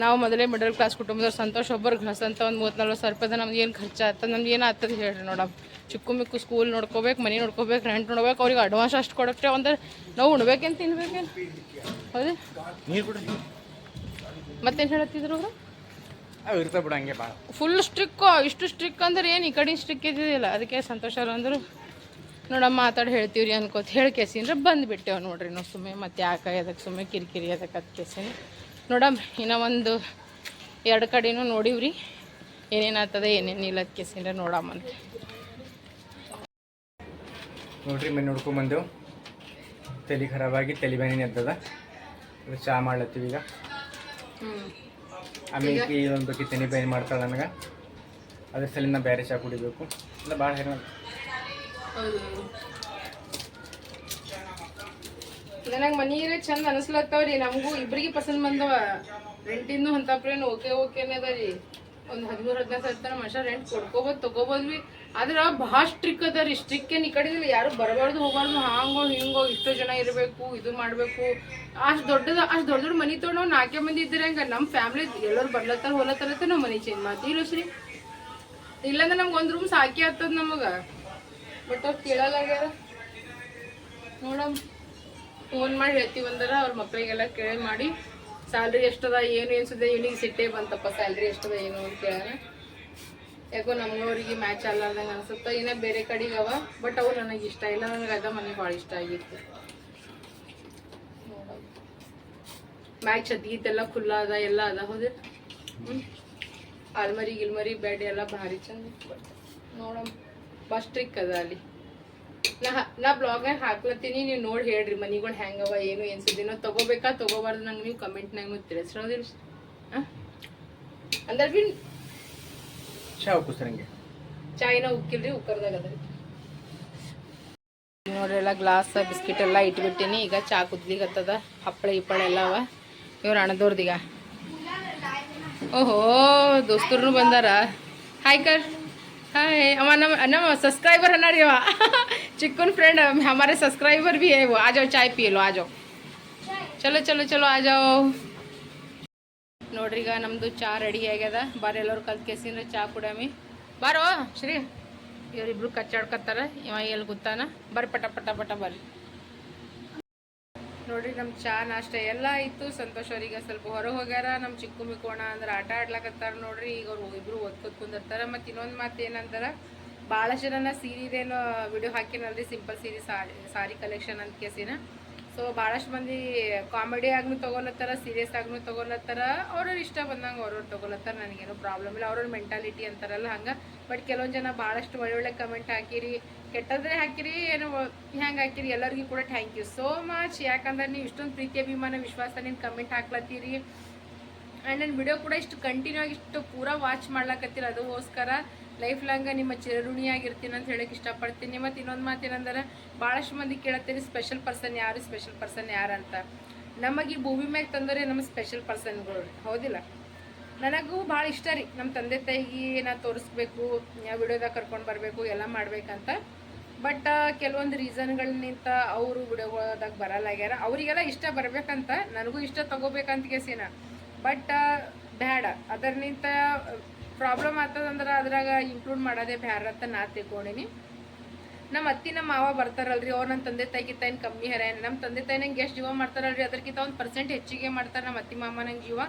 ನಾವು ಮೊದಲೇ ಮಿಡಲ್ ಕ್ಲಾಸ್ ಕುಟುಂಬದವ್ರು ಸಂತೋಷ ಒಬ್ಬರು ಅಂತ ಒಂದು ಮೂವತ್ತು ನಲ್ವತ್ತು ಸಾವಿರ ರೂಪಾಯಿ ನಮ್ಗೆ ಏನು ಖರ್ಚು ಆಗ್ತದೆ ನಮ್ಗೆ ಏನು ಆಗ್ತದೆ ಹೇಳಿರಿ ನೋಡಮ್. ಚಿಕ್ಕು ಮಿಕ್ಕು ಸ್ಕೂಲ್ ನೋಡ್ಕೋಬೇಕು ಮನೆ ನೋಡ್ಕೋಬೇಕು ರೆಂಟ್ ನೋಡ್ಬೇಕು ಅವ್ರಿಗೆ ಅಡ್ವಾನ್ಸ್ ಅಷ್ಟು ಕೊಡಕ್ಕೆ ಅಂದ್ರೆ ನಾವು ಉಣ್ಬೇಕೇನು ತಿನ್ಬೇಕೇನು? ಹೌದು ಮತ್ತೇನು ಹೇಳತ್ತಿದ್ರು ಅವರು? ಫುಲ್ ಸ್ಟ್ರಿಕ್ ಇಷ್ಟು ಸ್ಟ್ರಿಕ್ ಅಂದ್ರೆ ಏನು ಈ ಕಡೆ ಸ್ಟ್ರಿಕ್ ಇದ್ದಿದ್ದಿಲ್ಲ. ಅದಕ್ಕೆ ಸಂತೋಷ ಅವ್ರು ಅಂದರು ನೋಡಮ್ಮ ಮಾತಾಡಿ ಹೇಳ್ತೀವಿ ರೀ ಅನ್ಕೋತ. ಹೇಳಿ ಕೇಸಿಂದ್ರೆ ಬಂದುಬಿಟ್ಟೆವು ನೋಡ್ರಿ ನಾವು ಸುಮ್ಮನೆ ಮತ್ತೆ ಯಾಕೆ ಅದಕ್ಕೆ ಸುಮ್ಮನೆ ಕಿರಿಕಿರಿ ಅದಕ್ಕೆ ಅದು ಕೇಸಿನ ನೋಡಮ್ಮ ಇನ್ನೂ ಒಂದು ಎರಡು ಕಡೆನೂ ನೋಡಿವ್ರಿ. ಏನೇನು ಆಗ್ತದೆ ಏನೇನು ಇಲ್ಲ ಕೇಸಿಂದ ಕೇಸಿಂದ್ರೆ ನೋಡಮ್ಮಂತ ನೋಡ್ರಿ ಮೇಲೆ ನೋಡ್ಕೊಂಬಂದೆವು ತಲೆ ಖರಾಬಾಗಿ ತಲೆ ಬೇನೆ ಎದ್ದದ ಅದು ಚಹಾ ಮಾಡ್ಲತ್ತೀವಿ ಈಗ. ಆಮೇಲೆ ಒಂದು ಬಗ್ಗೆ ತಲೆ ಬೇನೆ ಮಾಡ್ತಾಳೆ ನನಗೆ. ಅದ್ರ ಸಲಿಂದ ಬೇರೆ ಚಹಾ ಕುಡಿಬೇಕು. ಇಲ್ಲ ಭಾಳ ಹೈರಾಣ ನನಗೆ ಮನೀರೇ ಚಂದ ಅನಿಸ್ಲತ್ತವ್ರಿ ನಮಗೂ ಇಬ್ರಿಗೆ ಪಸಂದ್ ಬಂದವ. ರೆಂಟಿಂದು ಅಂತಪ್ರೇನು ಓಕೆ ಓಕೆನೇ ಅದ ರೀ ಒಂದು ಹದಿಮೂರು, ಹದಿನೈದು ಸಾವಿರ ತನಕ ಮನುಷ್ಯ ರೆಂಟ್ ಕೊಡ್ಕೋಬೋದು, ತೊಗೋಬೋದ್ವಿ. ಆದ್ರೆ ಭಾಳ ಸ್ಟ್ರಿಕ್ ಅದ ರೀ ಸ್ಟ್ರಿಕ್ ಏನು ಈ ಕಡೆ ಯಾರು ಬರಬಾರ್ದು, ಹೋಗ್ಬಾರ್ದು. ಹಾಂಗೋ, ಹಿಂಗೋ, ಇಷ್ಟು ಜನ ಇರಬೇಕು, ಇದು ಮಾಡಬೇಕು. ಅಷ್ಟು ದೊಡ್ಡದ, ಅಷ್ಟು ದೊಡ್ಡ ದೊಡ್ಡ ಮನೆ ತೊಗೊಂಡು ನಾವು ನಾಲ್ಕೇ ಮಂದಿ ಇದ್ದೀರ ಹಂಗೆ? ನಮ್ಮ ಫ್ಯಾಮಿಲಿ ಎಲ್ಲರೂ ಬರ್ಲತ್ತಾರ ಹೋಲತ್ತಾರತ್ತೆ ನಾವು ಮನೆ ಚೇಂಜ್ ಮಾಡ್ತೀವಿ ಶ್ರೀ. ಇಲ್ಲಾಂದ್ರೆ ನಮ್ಗೆ ಒಂದು ರೂಮ್ ಸಾಕಿ ಆಗ್ತದ ನಮಗೆ. ಬಟ್ ಅವ್ರು ಕೇಳಲ್ಲ ನೋಡಮ್. ಫೋನ್ ಮಾಡಿ ಹೇಳ್ತೀವಿ ಅಂದ್ರೆ ಅವ್ರ ಮಕ್ಕಳಿಗೆಲ್ಲ ಕೇಳಿ ಮಾಡಿ, ಸ್ಯಾಲ್ರಿ ಎಷ್ಟದ, ಏನು ಎನ್ಸದ ಇವನಿಗೆ ಸಿಟ್ಟೇ ಬಂತಪ್ಪ, ಸ್ಯಾಲ್ರಿ ಎಷ್ಟದ, ಏನು ಅಂತ ಕೇಳೋಣ. ಯಾಕೋ ನಮ್ಮವ್ರಿಗೆ ಮ್ಯಾಚ್ ಅಲ್ಲಾರ್ದಂಗೆ ಅನ್ಸುತ್ತೆ, ಇನ್ನೇ ಬೇರೆ ಕಡೆಗೆ ಅವ, ಬಟ್ ಅವು ನನಗೆ ಇಷ್ಟ ಇಲ್ಲ, ನನಗೆ ಅದ ಮನೆ ಭಾಳ ಇಷ್ಟ ಆಗಿತ್ತು. ಮ್ಯಾಚ್ ಅದೀತೆಲ್ಲ ಖುಲ್ಲ ಅದ, ಎಲ್ಲ ಅದ, ಹೌದು? ಹ್ಞೂ ಆಲ್ಮರಿ ಗಿಲ್ಮರಿ ಬೆಡ್ ಎಲ್ಲ ಭಾರಿ ಚಂದ ನೋಡಮ್ ಫಸ್ಟ್ ಟ್ರಿಕ್ ಅದ ಅಲ್ಲಿ. ನಾ ನಾ ಬ್ಲಾಗ್ ಹಾಕ್ಲತ್ತೀನಿ ನೀವು ನೋಡಿ ಹೇಳ್ರಿ ಮನಿಗಳು ಹೆಂಗವ ಏನು ಏನ್ಸುತ್ತೆ ನಾವು ತಗೋಬೇಕಾ ತಗೋಬಾರ್ದು ನಂಗೆ ನೀವು ಕಮೆಂಟ್ನಾಗೂ ತಿಳಿಸ್ರೋದಿಲ್ಲ ಅಂದ್ರೆ ಬಿ ಚಾ ಉಕ್ಕಿಸ್ತಾರಂಗೆ ಚಾಯ್ನ ಉಕ್ಕಿಲ್ರಿ ಉಕ್ಕರ್ದಾಗ ಅದ ನೋಡ್ರಿ ಎಲ್ಲ ಗ್ಲಾಸ್ ಬಿಸ್ಕಿಟ್ ಎಲ್ಲ ಇಟ್ಬಿಟ್ಟೀನಿ ಈಗ ಚಾ ಕುದ್ಲಿಗತ್ತದ ಹಪ್ಪಳ ಇಪ್ಪಳ ಎಲ್ಲ ಅವ. ಇವ್ರು ಅಣದೋರ್ದೀಗ ಓಹೋ ದೋಸ್ತರು ಬಂದಾರ. ಹಾಯ್ ಕರ್. ಹಾಯ್ ಅವ ನಮ್ಮ ನಮ್ಮ ಸಬ್ಸ್ಕ್ರೈಬರ್ ಅನ್ನಾರಿ ಅವ. चिकन फ्रेंड हमारे सब्सक्राइबर भी है वो आ जाओ चाय पी लो आ जाओ ಚಲೋ ಚಲೋ ಚಲೋ, ಆ ನೋಡ್ರಿ ಈಗ ನಮ್ಮದು ಚಾ ರೆಡಿ ಆಗ್ಯದ. ಬಾರಿ ಎಲ್ಲರೂ ಕಲ್ತು ಕೇಸಿಂದ್ರೆ ಚಾ ಕುಡಮಿ ಬಾರೋ, ಶ್ರೀ. ಇವರಿಬ್ರು ಕಚ್ಚಾಡ್ಕತ್ತಾರ, ಇವ ಎಲ್ಲಿ ಗೊತ್ತಾನ. ಬರ್ರಿ, ಪಟ ಪಟ ಪಟ, ಬರ್ರಿ. ನೋಡ್ರಿ ನಮ್ಮ ಚಾ ನಾಷ್ಟ ಎಲ್ಲ ಇತ್ತು ಸಂತೋಷ ಅವ್ರಿಗೆ ಸ್ವಲ್ಪ ಹೊರಗೆ ಹೋಗ್ಯಾರ. ನಮ್ಮ ಚಿಕ್ಕು ಮಿಕೋಣ ಅಂದ್ರೆ ಆಟ ಆಡ್ಲಕತ್ತಾರ ನೋಡ್ರಿ. ಈಗ ಅವ್ರು ಇಬ್ರು ಓದ್ಕೋತ ಕುಂದಿರ್ತಾರ. ಮತ್ತು ಇನ್ನೊಂದು ಮಾತು ಏನಂದ್ರೆ? ಭಾಳ ಜನ ಸೀರಿದೇನು ವಿಡಿಯೋ ಹಾಕಿನಲ್ರಿ ಸಿಂಪಲ್ ಸೀರೆ, ಸಾರಿ ಸಾರಿ ಕಲೆಕ್ಷನ್ ಅಂತ ಕೇಸಿನ. ಸೊ ಭಾಳಷ್ಟು ಮಂದಿ ಕಾಮಿಡಿ ಆಗ್ನು ತೊಗೊಲತ್ತಾರ ಸೀರಿಯಸ್ ಆಗ್ನು ತೊಗೊಲತ್ತಾರ ಅವ್ರವ್ರು ಇಷ್ಟ ಬಂದಂಗೆ ಅವ್ರವ್ರು ತೊಗೊಲತ್ತಾರ ನನಗೇನು ಪ್ರಾಬ್ಲಮ್ ಇಲ್ಲ. ಅವ್ರವ್ರ ಮೆಂಟಾಲಿಟಿ ಅಂತಾರಲ್ಲ ಹಂಗೆ. ಬಟ್ ಕೆಲವೊಂದು ಜನ ಭಾಳಷ್ಟು ಒಳ್ಳೆ ಒಳ್ಳೆ ಕಮೆಂಟ್ ಹಾಕಿರಿ ಕೆಟ್ಟದ್ರೆ ಹಾಕಿರಿ, ಏನು ಹೆಂಗೆ ಹಾಕಿರಿ, ಎಲ್ಲರಿಗೂ ಕೂಡ ಥ್ಯಾಂಕ್ ಯು ಸೋ ಮಚ್ ಯಾಕಂದ್ರೆ ನೀವು ಇಷ್ಟೊಂದು ಪ್ರೀತಿ, ಅಭಿಮಾನ, ವಿಶ್ವಾಸ ನಿಮ್ಮ ಕಮೆಂಟ್ ಹಾಕ್ಲತ್ತೀರಿ. ಆ್ಯಂಡ್ ನನ್ನ ವಿಡಿಯೋ ಕೂಡ ಇಷ್ಟು ಕಂಟಿನ್ಯೂ ಆಗಿ ಇಷ್ಟು ಪೂರಾ ವಾಚ್ ಮಾಡ್ಲಕತ್ತೀರ, ಅದಕ್ಕೋಸ್ಕರ ಲೈಫ್ ಲಾಂಗ ನಿಮ್ಮ ಚಿರಋಣಿಯಾಗಿರ್ತೀನಿ ಅಂತ ಹೇಳಕ್ಕೆ ಇಷ್ಟಪಡ್ತೀನಿ. ಮತ್ತು ಇನ್ನೊಂದು ಮಾತು ಏನಂದ್ರೆ ಭಾಳಷ್ಟು ಮಂದಿ ಕೇಳತ್ತೀರಿ ಸ್ಪೆಷಲ್ ಪರ್ಸನ್ ಯಾರು ಸ್ಪೆಷಲ್ ಪರ್ಸನ್ ಯಾರು ಅಂತ. ನಮಗೆ ಈ ಭೂಮಿ ಮ್ಯಾಗ ತಂದರೆ ನಮ್ಮ ಸ್ಪೆಷಲ್ ಪರ್ಸನ್ಗಳು ಹೌದಿಲ್ಲ? ನನಗೂ ಭಾಳ ಇಷ್ಟ ರೀ. ನಮ್ಮ ತಂದೆ ತಾಯಿಗೆ ನಾ ತೋರಿಸ್ಬೇಕು ವಿಡಿಯೋದಾಗ ಕರ್ಕೊಂಡು ಬರಬೇಕು, ಎಲ್ಲ ಮಾಡ್ಬೇಕಂತ. ಬಟ್ ಕೆಲವೊಂದು ರೀಸನ್ಗಳಿಂದ ಅವರು ವಿಡಿಯೋದಾಗ ಬರಲಾಗ್ಯಾರ ಅವರಿಗೆಲ್ಲ ಇಷ್ಟ ಬರಬೇಕಂತ, ನನಗೂ ಇಷ್ಟ ತಗೋಬೇಕಂತ ಕೇಸಿನ. But bad. ಅದರ್ನಿಂತ ಪ್ರಾಬ್ಲಮ್ ಆಗ್ತದಂದ್ರೆ ಅದ್ರಾಗ ಇನ್ಕ್ಲೂಡ್ ಮಾಡೋದೇ ಬ್ಯಾರ ಅಂತ ನಾ ತಿಳ್ಕೊಂಡಿನಿ. ನಮ್ಮ ಅತ್ತಿ ನಮ್ಮ ಮಾವ ಬರ್ತಾರಲ್ರಿ, ಅವ್ರು ನನ್ನ ತಂದೆ ತಾಯಿಗೆ ತಾಯಿನ ಕಮ್ಮಿ ಹರ ನಮ್ಮ ತಂದೆ ತಾಯಿ ನಂಗೆ ಎಷ್ಟು ಜೀವ ಮಾಡ್ತಾರಲ್ರಿ ಅದಕ್ಕಿಂತ ಒಂದು ಪರ್ಸೆಂಟ್ ಹೆಚ್ಚಿಗೆ ಮಾಡ್ತಾರೆ ನಮ್ಮ ಅತ್ತಿ, ಮಾಮ ನಂಗೆ ಜೀವ.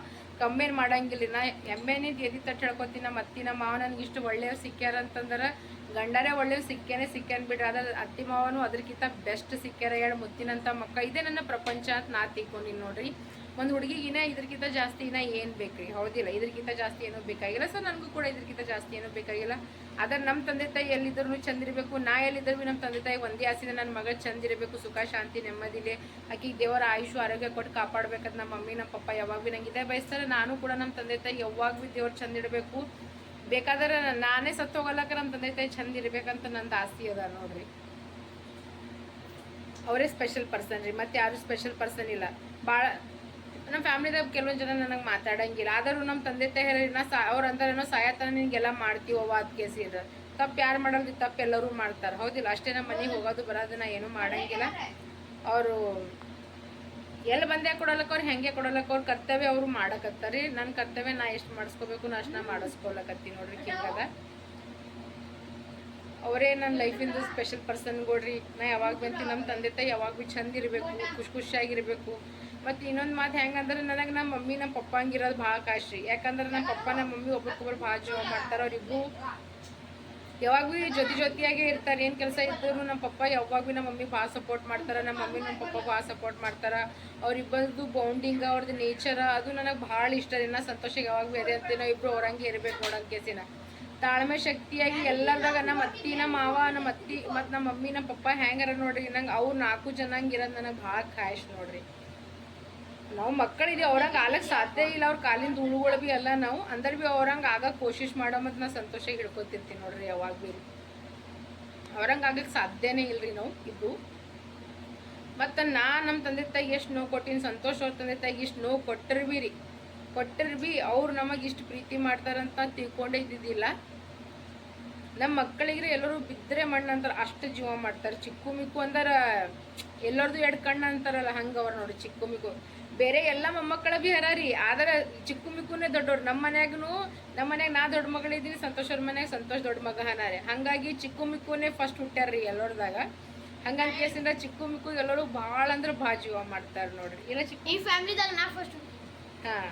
ಕಮ್ಮಿ ಮಾಡಂಗಿಲ್ಲ. ನಾ ಎಮ್ಮೆನಿಂದ ಎದಿ ತಟ್ಟು ಹೇಳ್ಕೊತೀನಿ ನಮ್ಮ ಅತ್ತಿ ನಮ್ಮ ಮಾವ ನನಗೆ ಇಷ್ಟು ಒಳ್ಳೆಯವ್ರು ಸಿಕ್ಕ್ಯಾರ ಅಂತಂದ್ರೆ, ಗಂಡರೇ ಒಳ್ಳೆಯವ್ರು ಸಿಕ್ಕೇನೆ ಸಿಕ್ಕೇನೆ ಬಿಡ್ರಿ. ಅದ್ರ ಅತ್ತಿ, ಮಾವನು ಅದಕ್ಕಿಂತ ಬೆಸ್ಟ್ ಸಿಕ್ಕ್ಯಾರ ಎರಡು ಮುತ್ತಿನಂಥ ಮಕ್ಕ. ಇದೇ ನನ್ನ ಪ್ರಪಂಚ ಅಂತ ನಾ ತಿಳ್ಕೊಂಡಿನಿ ನೋಡ್ರಿ. ಒಂದು ಹುಡುಗಿಗಿನ ಇದ್ರಕ್ಕಿಂತ ಜಾಸ್ತಿ ಇನ್ನ ಏನು ಬೇಕ್ರಿ? ಹೌದಿಲ್ಲ ಇದ್ರಕ್ಕಿಂತ ಜಾಸ್ತಿ ಏನೂ ಬೇಕಾಗಿಲ್ಲ. ಸೊ ನನಗೂ ಕೂಡ ಇದ್ರಕ್ಕಿಂತ ಜಾಸ್ತಿ ಏನೂ ಬೇಕಾಗಿಲ್ಲ. ಆದರೆ ನಮ್ಮ ತಂದೆ ತಾಯಿ ಎಲ್ಲಿದ್ರು ಚಂದ ಇರಬೇಕು ನಾ ಎಲ್ಲಿದ್ರು ನಮ್ಮ ತಂದೆ ತಾಯಿ ಒಂದೇ ಆಸಿದ ನನ್ನ ಮಗ ಚಂದ ಇರಬೇಕು ಸುಖ, ಶಾಂತಿ, ನೆಮ್ಮದಿಲೆ ಆಕಿಗೆ ದೇವರ ಆಯುಷು, ಆರೋಗ್ಯ ಕೊಟ್ಟು ಕಾಪಾಡ್ಬೇಕಂತ ನಮ್ಮ ಮಮ್ಮಿ ನಮ್ಮ ಪಪ್ಪ ಯಾವಾಗ ನಂಗೆ ಇದೇ ಬಯಸ್ತಾರೆ. ನಾನು ಕೂಡ ನಮ್ಮ ತಂದೆ ತಾಯಿ ಯಾವಾಗ ಭೀ ದೇವ್ರು ಚಂದಿರಬೇಕು ಇಡಬೇಕು. ಬೇಕಾದ್ರೆ ನಾನೇ ಸತ್ತು ಹೋಗಲ್ಲಕ ನಮ್ಮ ತಂದೆ ತಾಯಿ ಚಂದ ಇರ್ಬೇಕಂತ ನಂದು ಆಸ್ತಿ ಅದ ನೋಡ್ರಿ. ಅವರೇ ಸ್ಪೆಷಲ್ ಪರ್ಸನ್ ರೀ. ಮತ್ತೆ ಯಾರು ಸ್ಪೆಷಲ್ ಪರ್ಸನ್ ಇಲ್ಲ. ಭಾಳ ನಮ್ಮ ಫ್ಯಾಮಿಲಿದಾಗ ಕೆಲವೊಂದು ಜನ ನನಗೆ ಮಾತಾಡಂಗಿಲ್ಲ. ಆದರೂ ನಮ್ಮ ತಂದೆ ತಾಯಿ ನಾ ಸಾ, ಅವ್ರು ಅಂತಾರೇನೋ ಸಾಯತನ ನಿನಗೆಲ್ಲ ಮಾಡ್ತೀವವ್ವ ಅದು ಕೇಸಿ ಇದ್ರ ತಪ್ಪು ಯಾರು ಮಾಡೋದು ತಪ್ಪು ಎಲ್ಲರೂ ಮಾಡ್ತಾರೆ. ಹೌದಿಲ್ಲ, ಅಷ್ಟೇ ನಮ್ಮ ಮನೆಗೆ ಹೋಗೋದು ಬರೋದು ನಾ ಏನೂ ಮಾಡಂಗಿಲ್ಲ. ಅವರು ಎಲ್ಲಿ ಬಂದೇ ಕೊಡಲಕ್ಕ ಅವ್ರು, ಹೆಂಗೆ ಕೊಡಲಕ್ಕ ಅವ್ರ, ಕರ್ತವ್ಯ ಅವರು ಮಾಡಕತ್ತಾರೆ. ನನ್ನ ಕರ್ತವ್ಯ ನಾ ಎಷ್ಟು ಮಾಡಿಸ್ಕೋಬೇಕು, ನಾ ಅಷ್ಟು ನಾ ಮಾಡಿಸ್ಕೊಳಕತ್ತೀನಿ ನೋಡ್ರಿ ಕಿಂಗದ. ಅವರೇ ನನ್ನ ಲೈಫಿಂದು ಸ್ಪೆಷಲ್ ಪರ್ಸನ್ ಕೊಡ್ರಿ ನಾ ಯಾವಾಗ ಬಂತೀನಿ ನಮ್ಮ ತಂದೆ ತಾಯಿ ಯಾವಾಗ ಭೀ ಚಂದ ಇರಬೇಕು, ಖುಷಿ ಖುಷಿಯಾಗಿರ್ಬೇಕು ಮತ್ತು ಇನ್ನೊಂದು ಮಾತು ಹೆಂಗಂದ್ರೆ ನನಗೆ ನಮ್ಮ ಮಮ್ಮಿ ನಮ್ಮ ಪಪ್ಪ ಹಂಗಿರೋದು ಭಾಳ ಕಾಶ್ರಿ ಯಾಕಂದ್ರೆ ನಮ್ಮ ಪಪ್ಪ ನಮ್ಮ ಮಮ್ಮಿ ಒಬ್ರಿಗೊಬ್ರು ಭಾಳ ಜೋ ಮಾಡ್ತಾರೆ ಅವ್ರಿಗೂ. ಯಾವಾಗೂ ಜೊತೆ ಜೊತೆಯಾಗೆ ಇರ್ತಾರೆ, ಏನು ಕೆಲಸ ಇದ್ದರೂ ನಮ್ಮ ಪಪ್ಪ ಯಾವಾಗ ನಮ್ಮ ಮಮ್ಮಿ ಭಾಳ ಸಪೋರ್ಟ್ ಮಾಡ್ತಾರೆ ನಮ್ಮ ಮಮ್ಮಿ ನಮ್ಮ ಪಪ್ಪ ಭಾಳ ಸಪೋರ್ಟ್ ಮಾಡ್ತಾರೆ. ಅವ್ರಿಬ್ಬರದು ಬೌಂಡಿಂಗ್ ಅವ್ರದ್ದು ನೇಚರ ಅದು ನನಗೆ ಭಾಳ ಇಷ್ಟ ರೀ. ನಾ ಸಂತೋಷ ಯಾವಾಗ ಬೇರೆ ನಾವು ಇಬ್ಬರು ಅವ್ರಂಗೆ ಇರಬೇಕು ನೋಡಂಗೆ ಕೇಸಿನ ತಾಳ್ಮೆ ಶಕ್ತಿಯಾಗಿ ಎಲ್ಲರದಾಗ ನಮ್ಮ ಅತ್ತಿ ನಮ್ಮ ಮಾವ ನಮ್ಮ ಅತ್ತಿ ಮತ್ತು ನಮ್ಮ ಮಮ್ಮಿ ನಮ್ಮ ಪಪ್ಪ ಹೆಂಗಾರ ನೋಡ್ರಿ. ನಂಗೆ ಅವ್ರು ನಾಲ್ಕು ಜನಂಗೆ ಇರೋದು ನನಗೆ ಭಾಳ ಖಾಯಶ್ ನೋಡ್ರಿ. ನಾವು ಮಕ್ಕಳಿದೆ ಅವ್ರಂಗೆ ಆಗಕ್ಕೆ ಸಾಧ್ಯ ಇಲ್ಲ. ಅವ್ರ ಕಾಲಿಂದ ಉಳುಗಳು ಭೀ ಅಲ್ಲ ನಾವು. ಅಂದ್ರೆ ಭೀ ಅವ್ರಂಗೆ ಆಗಕ್ಕೆ ಕೋಶಿಶ್ ಮಾಡೋ ಮತ್ತು ನಾ ಸಂತೋಷ ಹಿಡ್ಕೊತಿರ್ತೀನಿ ನೋಡ್ರಿ ಯಾವಾಗ ಭೀ ಅವ್ರಂಗೆ ಆಗಕ್ಕೆ ಸಾಧ್ಯನೇ ಇಲ್ರಿ ನಾವು ಇದು ಮತ್ತು ನಾ ನಮ್ಮ ತಂದೆ ತಾಯಿ ಎಷ್ಟು ನೋವು ಕೊಟ್ಟಿನಿ, ಸಂತೋಷ ಅವ್ರ ತಂದೆ ತಾಯಿಗೆ ಇಷ್ಟು ನೋವು ಕೊಟ್ಟರು ಭೀ ರೀ. ಕೊಟ್ಟರು ಭೀ ಅವ್ರು ನಮಗೆ ಇಷ್ಟು ಪ್ರೀತಿ ಮಾಡ್ತಾರಂತ ತಿಳ್ಕೊಂಡೇ ಇದ್ದಿದ್ದಿಲ್ಲ. ನಮ್ಮ ಮಕ್ಕಳಿಗೆ ಎಲ್ಲರೂ ಬಿದ್ದರೆ ಮಣ್ಣು ಅಂತಾರೆ, ಅಷ್ಟು ಜೀವ ಮಾಡ್ತಾರೆ. ಚಿಕ್ಕು ಮಿಕ್ಕು ಅಂದ್ರೆ, ಎಲ್ಲರದು ಎರಡು ಕಣ್ಣು ಅಂತಾರಲ್ಲ ಹಂಗೆ ಅವ್ರು ನೋಡಿ ಚಿಕ್ಕು ಮಿಕ್ಕು. ಬೇರೆ ಎಲ್ಲ ಮೊಮ್ಮಕ್ಕಳ ಭೀ ಹರ ರೀ ಆದ್ರೆ ಚಿಕ್ಕು ಮಿಕ್ಕುನೇ ದೊಡ್ಡವ್ರು ನಮ್ಮ ಮನ್ಯಾಗೂ ನಮ್ಮ ಮನ್ಯಾಗ ನಾ ದೊಡ್ಡ ಮಗಳಿದ್ದೀನಿ ಸಂತೋಷ್ ಅವ್ರ ಮನ್ಯಾಗ ಸಂತೋಷ್ ದೊಡ್ಡ ಮಗ ಹನ ರೀ ಹಾಗಾಗಿ ಚಿಕ್ಕು ಮಿಕ್ಕುನೇ ಫಸ್ಟ್ ಹುಟ್ಟ್ಯಾರ್ರಿ ಎಲ್ಲರದಾಗ. ಹಂಗಾಗಿ ಕೇಸಿಂದ ಚಿಕ್ಕು ಮಿಕ್ಕು ಎಲ್ಲರೂ ಭಾಳ ಅಂದ್ರೆ ಭಾಳ ಜೀವ ಮಾಡ್ತಾರೆ ನೋಡ್ರಿ. ಇಲ್ಲ ಚಿಕ್ಕ ಈ ಫ್ಯಾಮಿಲಿದಾಗ ನಾ ಫಸ್ಟ್ ಹಾಂ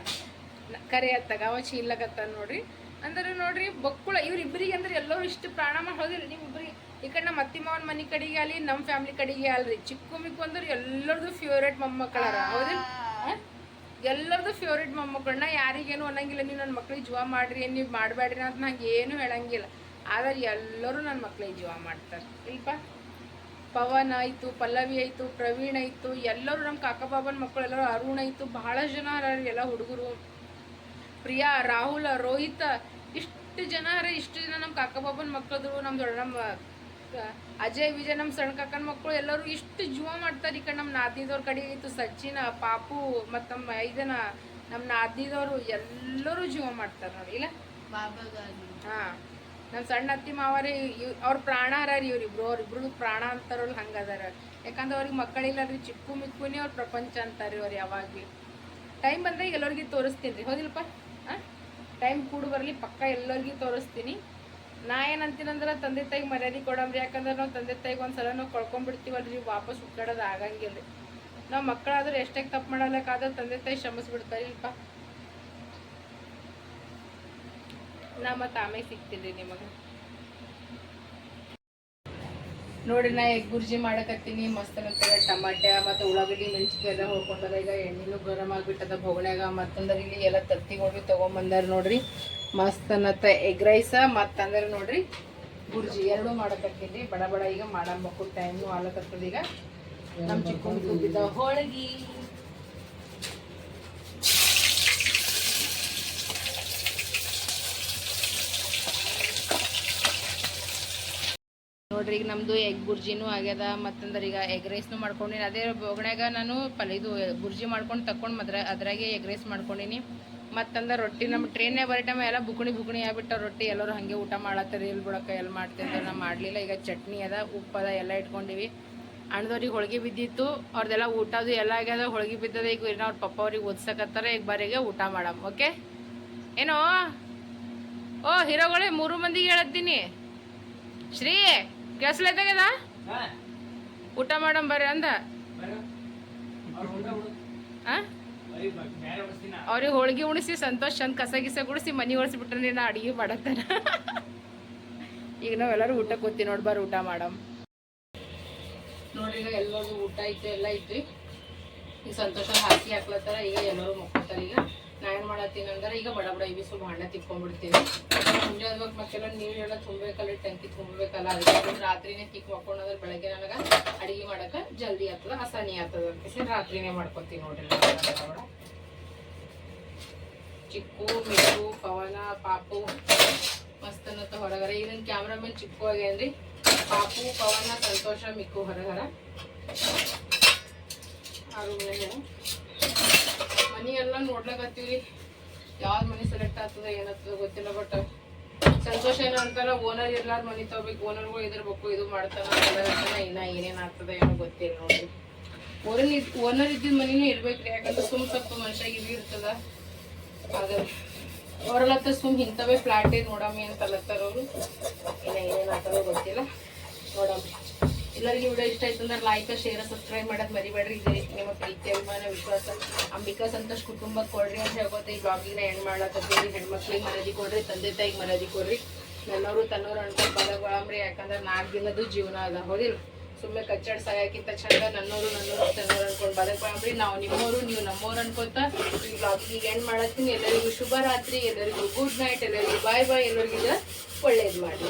ನ- ಕರೆ ಅತ್ತಾಗ ಅವ ಚೀಲಗತ್ತ ನೋಡ್ರಿ. ಅಂದ್ರೆ ನೋಡ್ರಿ ಬಕ್ಕುಳ ಇವ್ರಿಬ್ಬರಿಗೆ ಅಂದ್ರೆ ಎಲ್ಲರೂ ಇಷ್ಟು ಪ್ರಾಣ ಮಾಡೋದಿಲ್ಲ ನೀವು ಇಬ್ರಿಗೆ ಈ ಕಡೆ ನಮ್ಮ ಅತ್ತಿ ಮಾವನ ಮನೆ ಕಡೆಗೆ ಅಲ್ಲಿ ನಮ್ಮ ಫ್ಯಾಮಿಲಿ ಕಡೆಗೆ ಅಲ್ರಿ ಚಿಕ್ಕು ಮಿಕ್ಕು ಅಂದ್ರೆ ಎಲ್ಲರದು ಫೇವ್ರೇಟ್ ಮೊಮ್ಮಕ್ಕಳಾರ ಹೌದಿಲ್ಲ? ಎಲ್ಲರದು ಫೇವ್ರೇಟ್ ಮೊಮ್ಮಕ್ಕಳನ್ನ ಯಾರಿಗೇನು ಅನ್ನಂಗಿಲ್ಲ. ನೀವು ನನ್ನ ಮಕ್ಳಿಗೆ ಜೀವ ಮಾಡ್ರಿ, ನೀವು ಮಾಡಬೇಡ್ರಿ ಅಂತ ನಂಗೆ ಏನು ಹೇಳಂಗಿಲ್ಲ. ಆದರೆ ಎಲ್ಲರೂ ನನ್ನ ಮಕ್ಳಿಗೆ ಜೀವ ಮಾಡ್ತಾರೆ. ಇಲ್ಪ? ಪವನ್ ಆಯಿತು, ಪಲ್ಲವಿ ಆಯಿತು, ಪ್ರವೀಣ್ ಆಯಿತು, ಎಲ್ಲರೂ ನಮ್ಮ ಕಾಕ ಬಾಬನ ಮಕ್ಕಳು ಎಲ್ಲರೂ, ಅರುಣ್ ಆಯಿತು ಭಾಳ ಜನ ಎಲ್ಲ ಹುಡುಗರು. ಪ್ರಿಯಾ, ರಾಹುಲ್, ರೋಹಿತ, ಇಷ್ಟು ಜನ ಇಷ್ಟು ಜನ ನಮ್ಮ ಕಾಕ ಬಾಬನ ಮಕ್ಕಳು ನಮ್ಮ ದೊಡ್ಡ ನಮ್ಮ ಅಜಯ್ ವಿಜಯ್ ನಮ್ಮ ಸಣ್ಣ ಕಾಕನ ಮಕ್ಕಳು ಎಲ್ಲರೂ ಇಷ್ಟು ಜೀವ ಮಾಡ್ತಾರೆ ಈ ಕಡೆ ನಮ್ಮ ನಾದಿದವ್ರ ಕಡೆ. ಇತ್ತು ಸಚಿನ ಪಾಪು ಮತ್ತು ನಮ್ಮ ಇದನ್ನ ನಮ್ಮ ನಾದಿದವರು ಎಲ್ಲರೂ ಜೀವ ಮಾಡ್ತಾರೆ ನೋಡಿ ಇಲ್ಲ? ಹಾ. ನಮ್ಮ ಸಣ್ಣ ಅತ್ತಿ ಮಾವರೇ ಇವ್ ಅವ್ರ ಪ್ರಾಣ ಅರಾರಿ ರೀ ಇವ್ರಿಬ್ರು ಅವ್ರಿಬ್ರು ಪ್ರಾಣ ಅಂತಾರಲ್ಲ ಹಂಗದಾರ ಯಾಕಂದ್ರೆ ಅವ್ರಿಗೆ ಮಕ್ಕಳಿಲ್ಲ ರೀ ಚಿಕ್ಕು ಮಿಕ್ಕುನೇ ಅವ್ರ ಪ್ರಪಂಚ ಅಂತಾರೆ ಅವ್ರು ಯಾವಾಗ ಭೀ ಟೈಮ್ ಬಂದಾಗ ಎಲ್ಲರಿಗೂ ತೋರಿಸ್ತೀನಿ ರೀ. ಹೌದಿಲ್ಲಪ್ಪ ಹಾಂ? ಟೈಮ್ ಕೂಡ ಬರಲಿ ಪಕ್ಕ ಎಲ್ಲರಿಗೂ ತೋರಿಸ್ತೀನಿ. ನಾ ಏನಂತೀನಂದ್ರೆ ತಂದೆ ತಾಯಿಗೆ ಮರ್ಯಾದೆ ಕೊಡಮ್ರಿ, ಯಾಕಂದ್ರೆ ನಾವು ತಂದೆ ತಾಯಿಗೆ ಒಂದು ಸಲ ನಾವು ಕಳ್ಕೊಂಡ್ಬಿಡ್ತೀವಲ್ರಿ ವಾಪಸ್ ಹುಟ್ಟಾಡೋದು ಆಗಂಗಿಲ್ಲ ರೀ ನಾವು ಮಕ್ಕಳಾದ್ರೆ ಎಷ್ಟೇ ತಪ್ಪು ಮಾಡಲಕ್ಕಾದ್ರೆ ತಂದೆ ತಾಯಿ ಶ್ರಮಿಸ್ಬಿಡ್ತಾರೆ ಇಲ್ಪ? ನಾ ಮತ್ತೆ ಆಮೇಲೆ ಸಿಗ್ತೀನಿ ನಿಮಗೆ. ನೋಡಿ ನಾ ಎಗ್ ಗುರ್ಜಿ ಮಾಡಕತ್ತೀನಿ, ಮಸ್ತ್ ಅನ್ನತ್ತದ ಟಮಾಟೆ ಮತ್ತು ಉಳ್ಳಾಗಡ್ಡಿ, ಮೆಣಸಿನ್ಕಾಯಿ ಎಲ್ಲ ಹೋಗ್ಕೊಂಡದ ಈಗ ಎಣ್ಣೆನೂ ಗರಮ್ ಆಗಿಬಿಟ್ಟದ ಬೋಗಣ್ಯಾಗ ಮತ್ತಂದ್ರೆ ಇಲ್ಲಿ ಎಲ್ಲ ತತ್ತಿಗಳು ತೊಗೊಂಬಂದಾರ ನೋಡ್ರಿ. ಮಸ್ತ್ ಅನ್ನತ್ತ ಎಗ್ ರೈಸ ಮತ್ತಂದ್ರೆ ನೋಡ್ರಿ ಗುರ್ಜಿ, ಎರಡು ಮಾಡಕತ್ತೀನಿ. ಬಡ ಬಡ ಈಗ ಮಾಡಬೇಕು ಟೈಮ್ ಆಲಕತ್ತದ ಈಗ. ನಮ್ಮ ಚಿಕ್ಕ ಹೋಳಿಗೆ. ನೋಡ್ರಿ ಈಗ ನಮ್ದು ಎಗ್ ಬುರ್ಜಿನೂ ಆಗ್ಯದ, ಮತ್ತಂದ್ರೆ ಈಗ ಎಗ್ ರೈಸ್ನು ಮಾಡ್ಕೊಂಡಿನಿ. ಅದೇ ಬೋಗಣ್ಯಾಗ ನಾನು ಪಲ್ ಇದು ಬುರ್ಜಿ ಮಾಡ್ಕೊಂಡು ತಕೊಂಡು ಮದ್ರ ಅದ್ರಾಗೆ ಎಗ್ ರೈಸ್ ಮಾಡ್ಕೊಂಡಿನಿ. ಮತ್ತಂದ್ರೆ ರೊಟ್ಟಿ ನಮ್ಮ ಟ್ರೈನೇ ಬರೋ ಟೈಮ್ ಎಲ್ಲ ಬುಕಣಿ ಬುಕಣಿ ಆಗ್ಬಿಟ್ಟ ರೊಟ್ಟಿ. ಎಲ್ಲರೂ ಹಾಗೆ ಊಟ ಮಾಡತ್ತಾರೆ ಎಲ್ಲಿ ಬಿಡಕ್ಕ ಎಲ್ಲಿ ಮಾಡ್ತಿದ್ರು ನಾ ಮಾಡಲಿಲ್ಲ. ಈಗ ಚಟ್ನಿ ಅದ ಉಪ್ಪದ ಎಲ್ಲ ಇಟ್ಕೊಂಡಿವಿ. ಅಣ್ಣದವ್ರಿಗೆ ಹೋಳ್ಗೆ ಬಿದ್ದಿತ್ತು ಅವ್ರದ್ದೆಲ್ಲ ಊಟದು ಎಲ್ಲ ಆಗ್ಯದ ಹೋಳ್ಗೆ ಬಿದ್ದದ. ಈಗ ಇನ್ನು ಅವ್ರ ಪಪ್ಪ ಅವ್ರಿಗೆ ಓದ್ಸಕತ್ತಾರ ಈಗ ಬಾರಿಗೆ ಊಟ ಮಾಡಮ್ ಓಕೆ? ಏನೋ? ಓ ಹೀರೋಗಳೇ ಮೂರು ಮಂದಿಗೆ ಹೇಳತ್ತೀನಿ. ಶ್ರೀ ಕೆಲ್ಸಲೇದಾಗದ ಊಟ ಮಾಡಮ್ ಬರ್ರಿ ಅಂದ. ಆ? ಅವ್ರಿಗೆ ಹೋಳಿಗೆ ಉಣಿಸಿ, ಸಂತೋಷ್ ಚಂದ ಕಸ ಗಿಸ ಗುಡಿಸಿ, ಮನಿ ಒಳಸಿಬಿಟ್ರೆ ನಾ ಅಡಿಗೆ ಮಾಡತ್ತಾನ ಈಗ ನಾವೆಲ್ಲರೂ ಊಟ ಕೂತಿ ನೋಡ್ಬಾರ ಊಟ ಮಾಡಮ್. ನೋಡ್ರಿ ಈಗ ಎಲ್ಲರೂ ಊಟ ಐತೆ, ಎಲ್ಲ ಐತ್ರಿ. ಈಗ ಸಂತೋಷ ಹಾಕಿ ಹಾಕ್ಲತ್ತಾರ, ಈಗ ಎಲ್ಲರೂ ಮುಕ್ಕೋತಾರ ಈಗ. ನಾ ಏನ್ ಮಾಡತ್ತೀನಿ ಅಂದ್ರೆ ಈಗ ಬಡ ಬಡ ಇವಿ ಸ್ವಲ್ಪ ಹಣ್ಣ ತಿಕ್ಕೊಂಡ್ಬಿಡ್ತೀನಿ. ಮುಂಜಾನೆ ಅದ್ವಾಗ ನೀರು ನೀರೆಲ್ಲ ತುಂಬಬೇಕಲ್ಲ ಟಂಕಿ ತುಂಬಬೇಕಲ್ಲ, ಅದಕ್ಕೆ ರಾತ್ರಿನೇ ತಿಕ್ ಮಕ್ಕೊಂಡ್ರೆ ಬೆಳಗ್ಗೆ ನನಗೆ ಅಡಿಗೆ ಮಾಡಕ ಜಲ್ದಿ ಆಗ್ತದ ಹಸನಿ ಆಗ್ತದ. ಅಂತ ರಾತ್ರಿನೇ ಮಾಡ್ಕೊತೀನಿ ನೋಡ್ರಿ. ಚಿಕ್ಕು, ಮಿಕ್ಕು, ಪವನ, ಪಾಪು ಮಸ್ತ್ ಅನ್ನತ್ತ ಹೊರಗರ ಕ್ಯಾಮ್ರಾ ಕ್ಯಾಮ್ರಾಮನ್ ಚಿಕ್ಕು ಆಗ್ಯಾನ್ರಿ ಪಾಪು, ಪವನ, ಸಂತೋಷ, ಮಿಕ್ಕು ಹೊರಗರ. ಆ ಮನಿ ಎಲ್ಲ ನೋಡ್ಲಕತ್ತೀವ್ರಿ ಯಾವ್ದು ಮನಿ ಸೆಲೆಕ್ಟ್ ಆಗ್ತದ ಏನಾಗ್ತದ ಗೊತ್ತಿಲ್ಲ ಬಟ್ ಸಂತೋಷ ಏನೋ ಅಂತಾರ ಓನರ್ ಇರ್ಲಾರ ಮನಿ ತಗೋಬೇಕು ಓನರ್ಗಳು ಇದಿರ್ಬೇಕು ಇದು ಮಾಡ್ತಾನ ಇನ್ನ ಏನೇನ್ ಆಗ್ತದ ಏನೋ ಗೊತ್ತಿಲ್ಲ ನೋಡ್ರಿ. ಓನರ್ ಇದ್ ಓನರ್ ಇದ್ದಿದ್ ಮನಿನೇ ಇರ್ಬೇಕ್ರಿ, ಯಾಕಂದ್ರೆ ಸುಮ್ ಸ್ವಲ್ಪ ಮನುಷ್ಯ ಇದು ಇರ್ತದ. ಅದ ಅವ್ರಲ್ಲತ್ತ ಸುಮ್ ಇಂಥವೇ ಫ್ಲಾಟೇ ನೋಡಮ್ಮಿ ಅಂತ ಅಲ್ಲತ್ತಾರ ಅವರು. ಇನ್ನ ಏನೇನ್ ಆಗ್ತದೋ ಗೊತ್ತಿಲ್ಲ. ನೋಡಮ್ರಿ ಎಲ್ಲರಿಗೂ ವಿಡಿಯೋ ಇಷ್ಟ ಆಯ್ತು ಅಂದ್ರೆ ಲೈಕ್ ಶೇರ್ ಸಬ್ಸ್ಕ್ರೈಬ್ ಮಾಡೋದು ಮರಿಬೇಡ್ರಿ. ಇದೆ ನಿಮ್ಮ ಪ್ರೀತಿ, ಅಭಿಮಾನ, ವಿಶ್ವಾಸ. ಅಂಬಿಕಾ ಸಂತೋಷ್ ಕುಟುಂಬಕ್ಕೆ ಕೊಡ್ರಿ ಅಂತ ಹೇಳ್ಕೊತ ಈ ಬ್ಲಾಗಿನ ಎಂಡ್ ಮಾಡ್ಲತ್ತೀವಿ ಹೆಣ್ಮಕ್ಳಿಗೆ ಮರದಿ ಕೊಡ್ರಿ, ತಂದೆ ತಾಯಿಗೆ ಮರದಿ ಕೊಡ್ರಿ. ನನ್ನವರು ತನ್ನೋರು ಅನ್ಕೊಂಡು ಬದಗೊಳಮ್ರಿ ಯಾಕಂದ್ರೆ ನಾಲ್ಕು ದಿನದ್ದು ಜೀವನ ಅದ, ಹೌದಿಲ್ಲ? ಸುಮ್ಮನೆ ಕಚ್ಚಾಡ್ ಸಾಯಕ್ಕಿಂತ ಚಂದ ನನ್ನೋರು ನನ್ನವರು ತನ್ನೋರು ಅನ್ಕೊಂಡು ಬದಕೊಳಮ್ರಿ ನಾವು ನಿಮ್ಮವರು ನೀವು ನಮ್ಮೋರು ಅನ್ಕೊತ ಈ ಬ್ಲಾಗಿಗೆ ಎಂಡ್ ಮಾಡತ್ತೀನಿ. ಎಲ್ಲರಿಗೂ ಶುಭ ರಾತ್ರಿ ಎಲ್ಲರಿಗೂ ಗುಡ್ ನೈಟ್ ಎಲ್ಲರಿಗೂ ಬಾಯ್ ಬಾಯ್ ಎಲ್ಲರಿಗೂ ಒಳ್ಳೇದು ಮಾಡಿ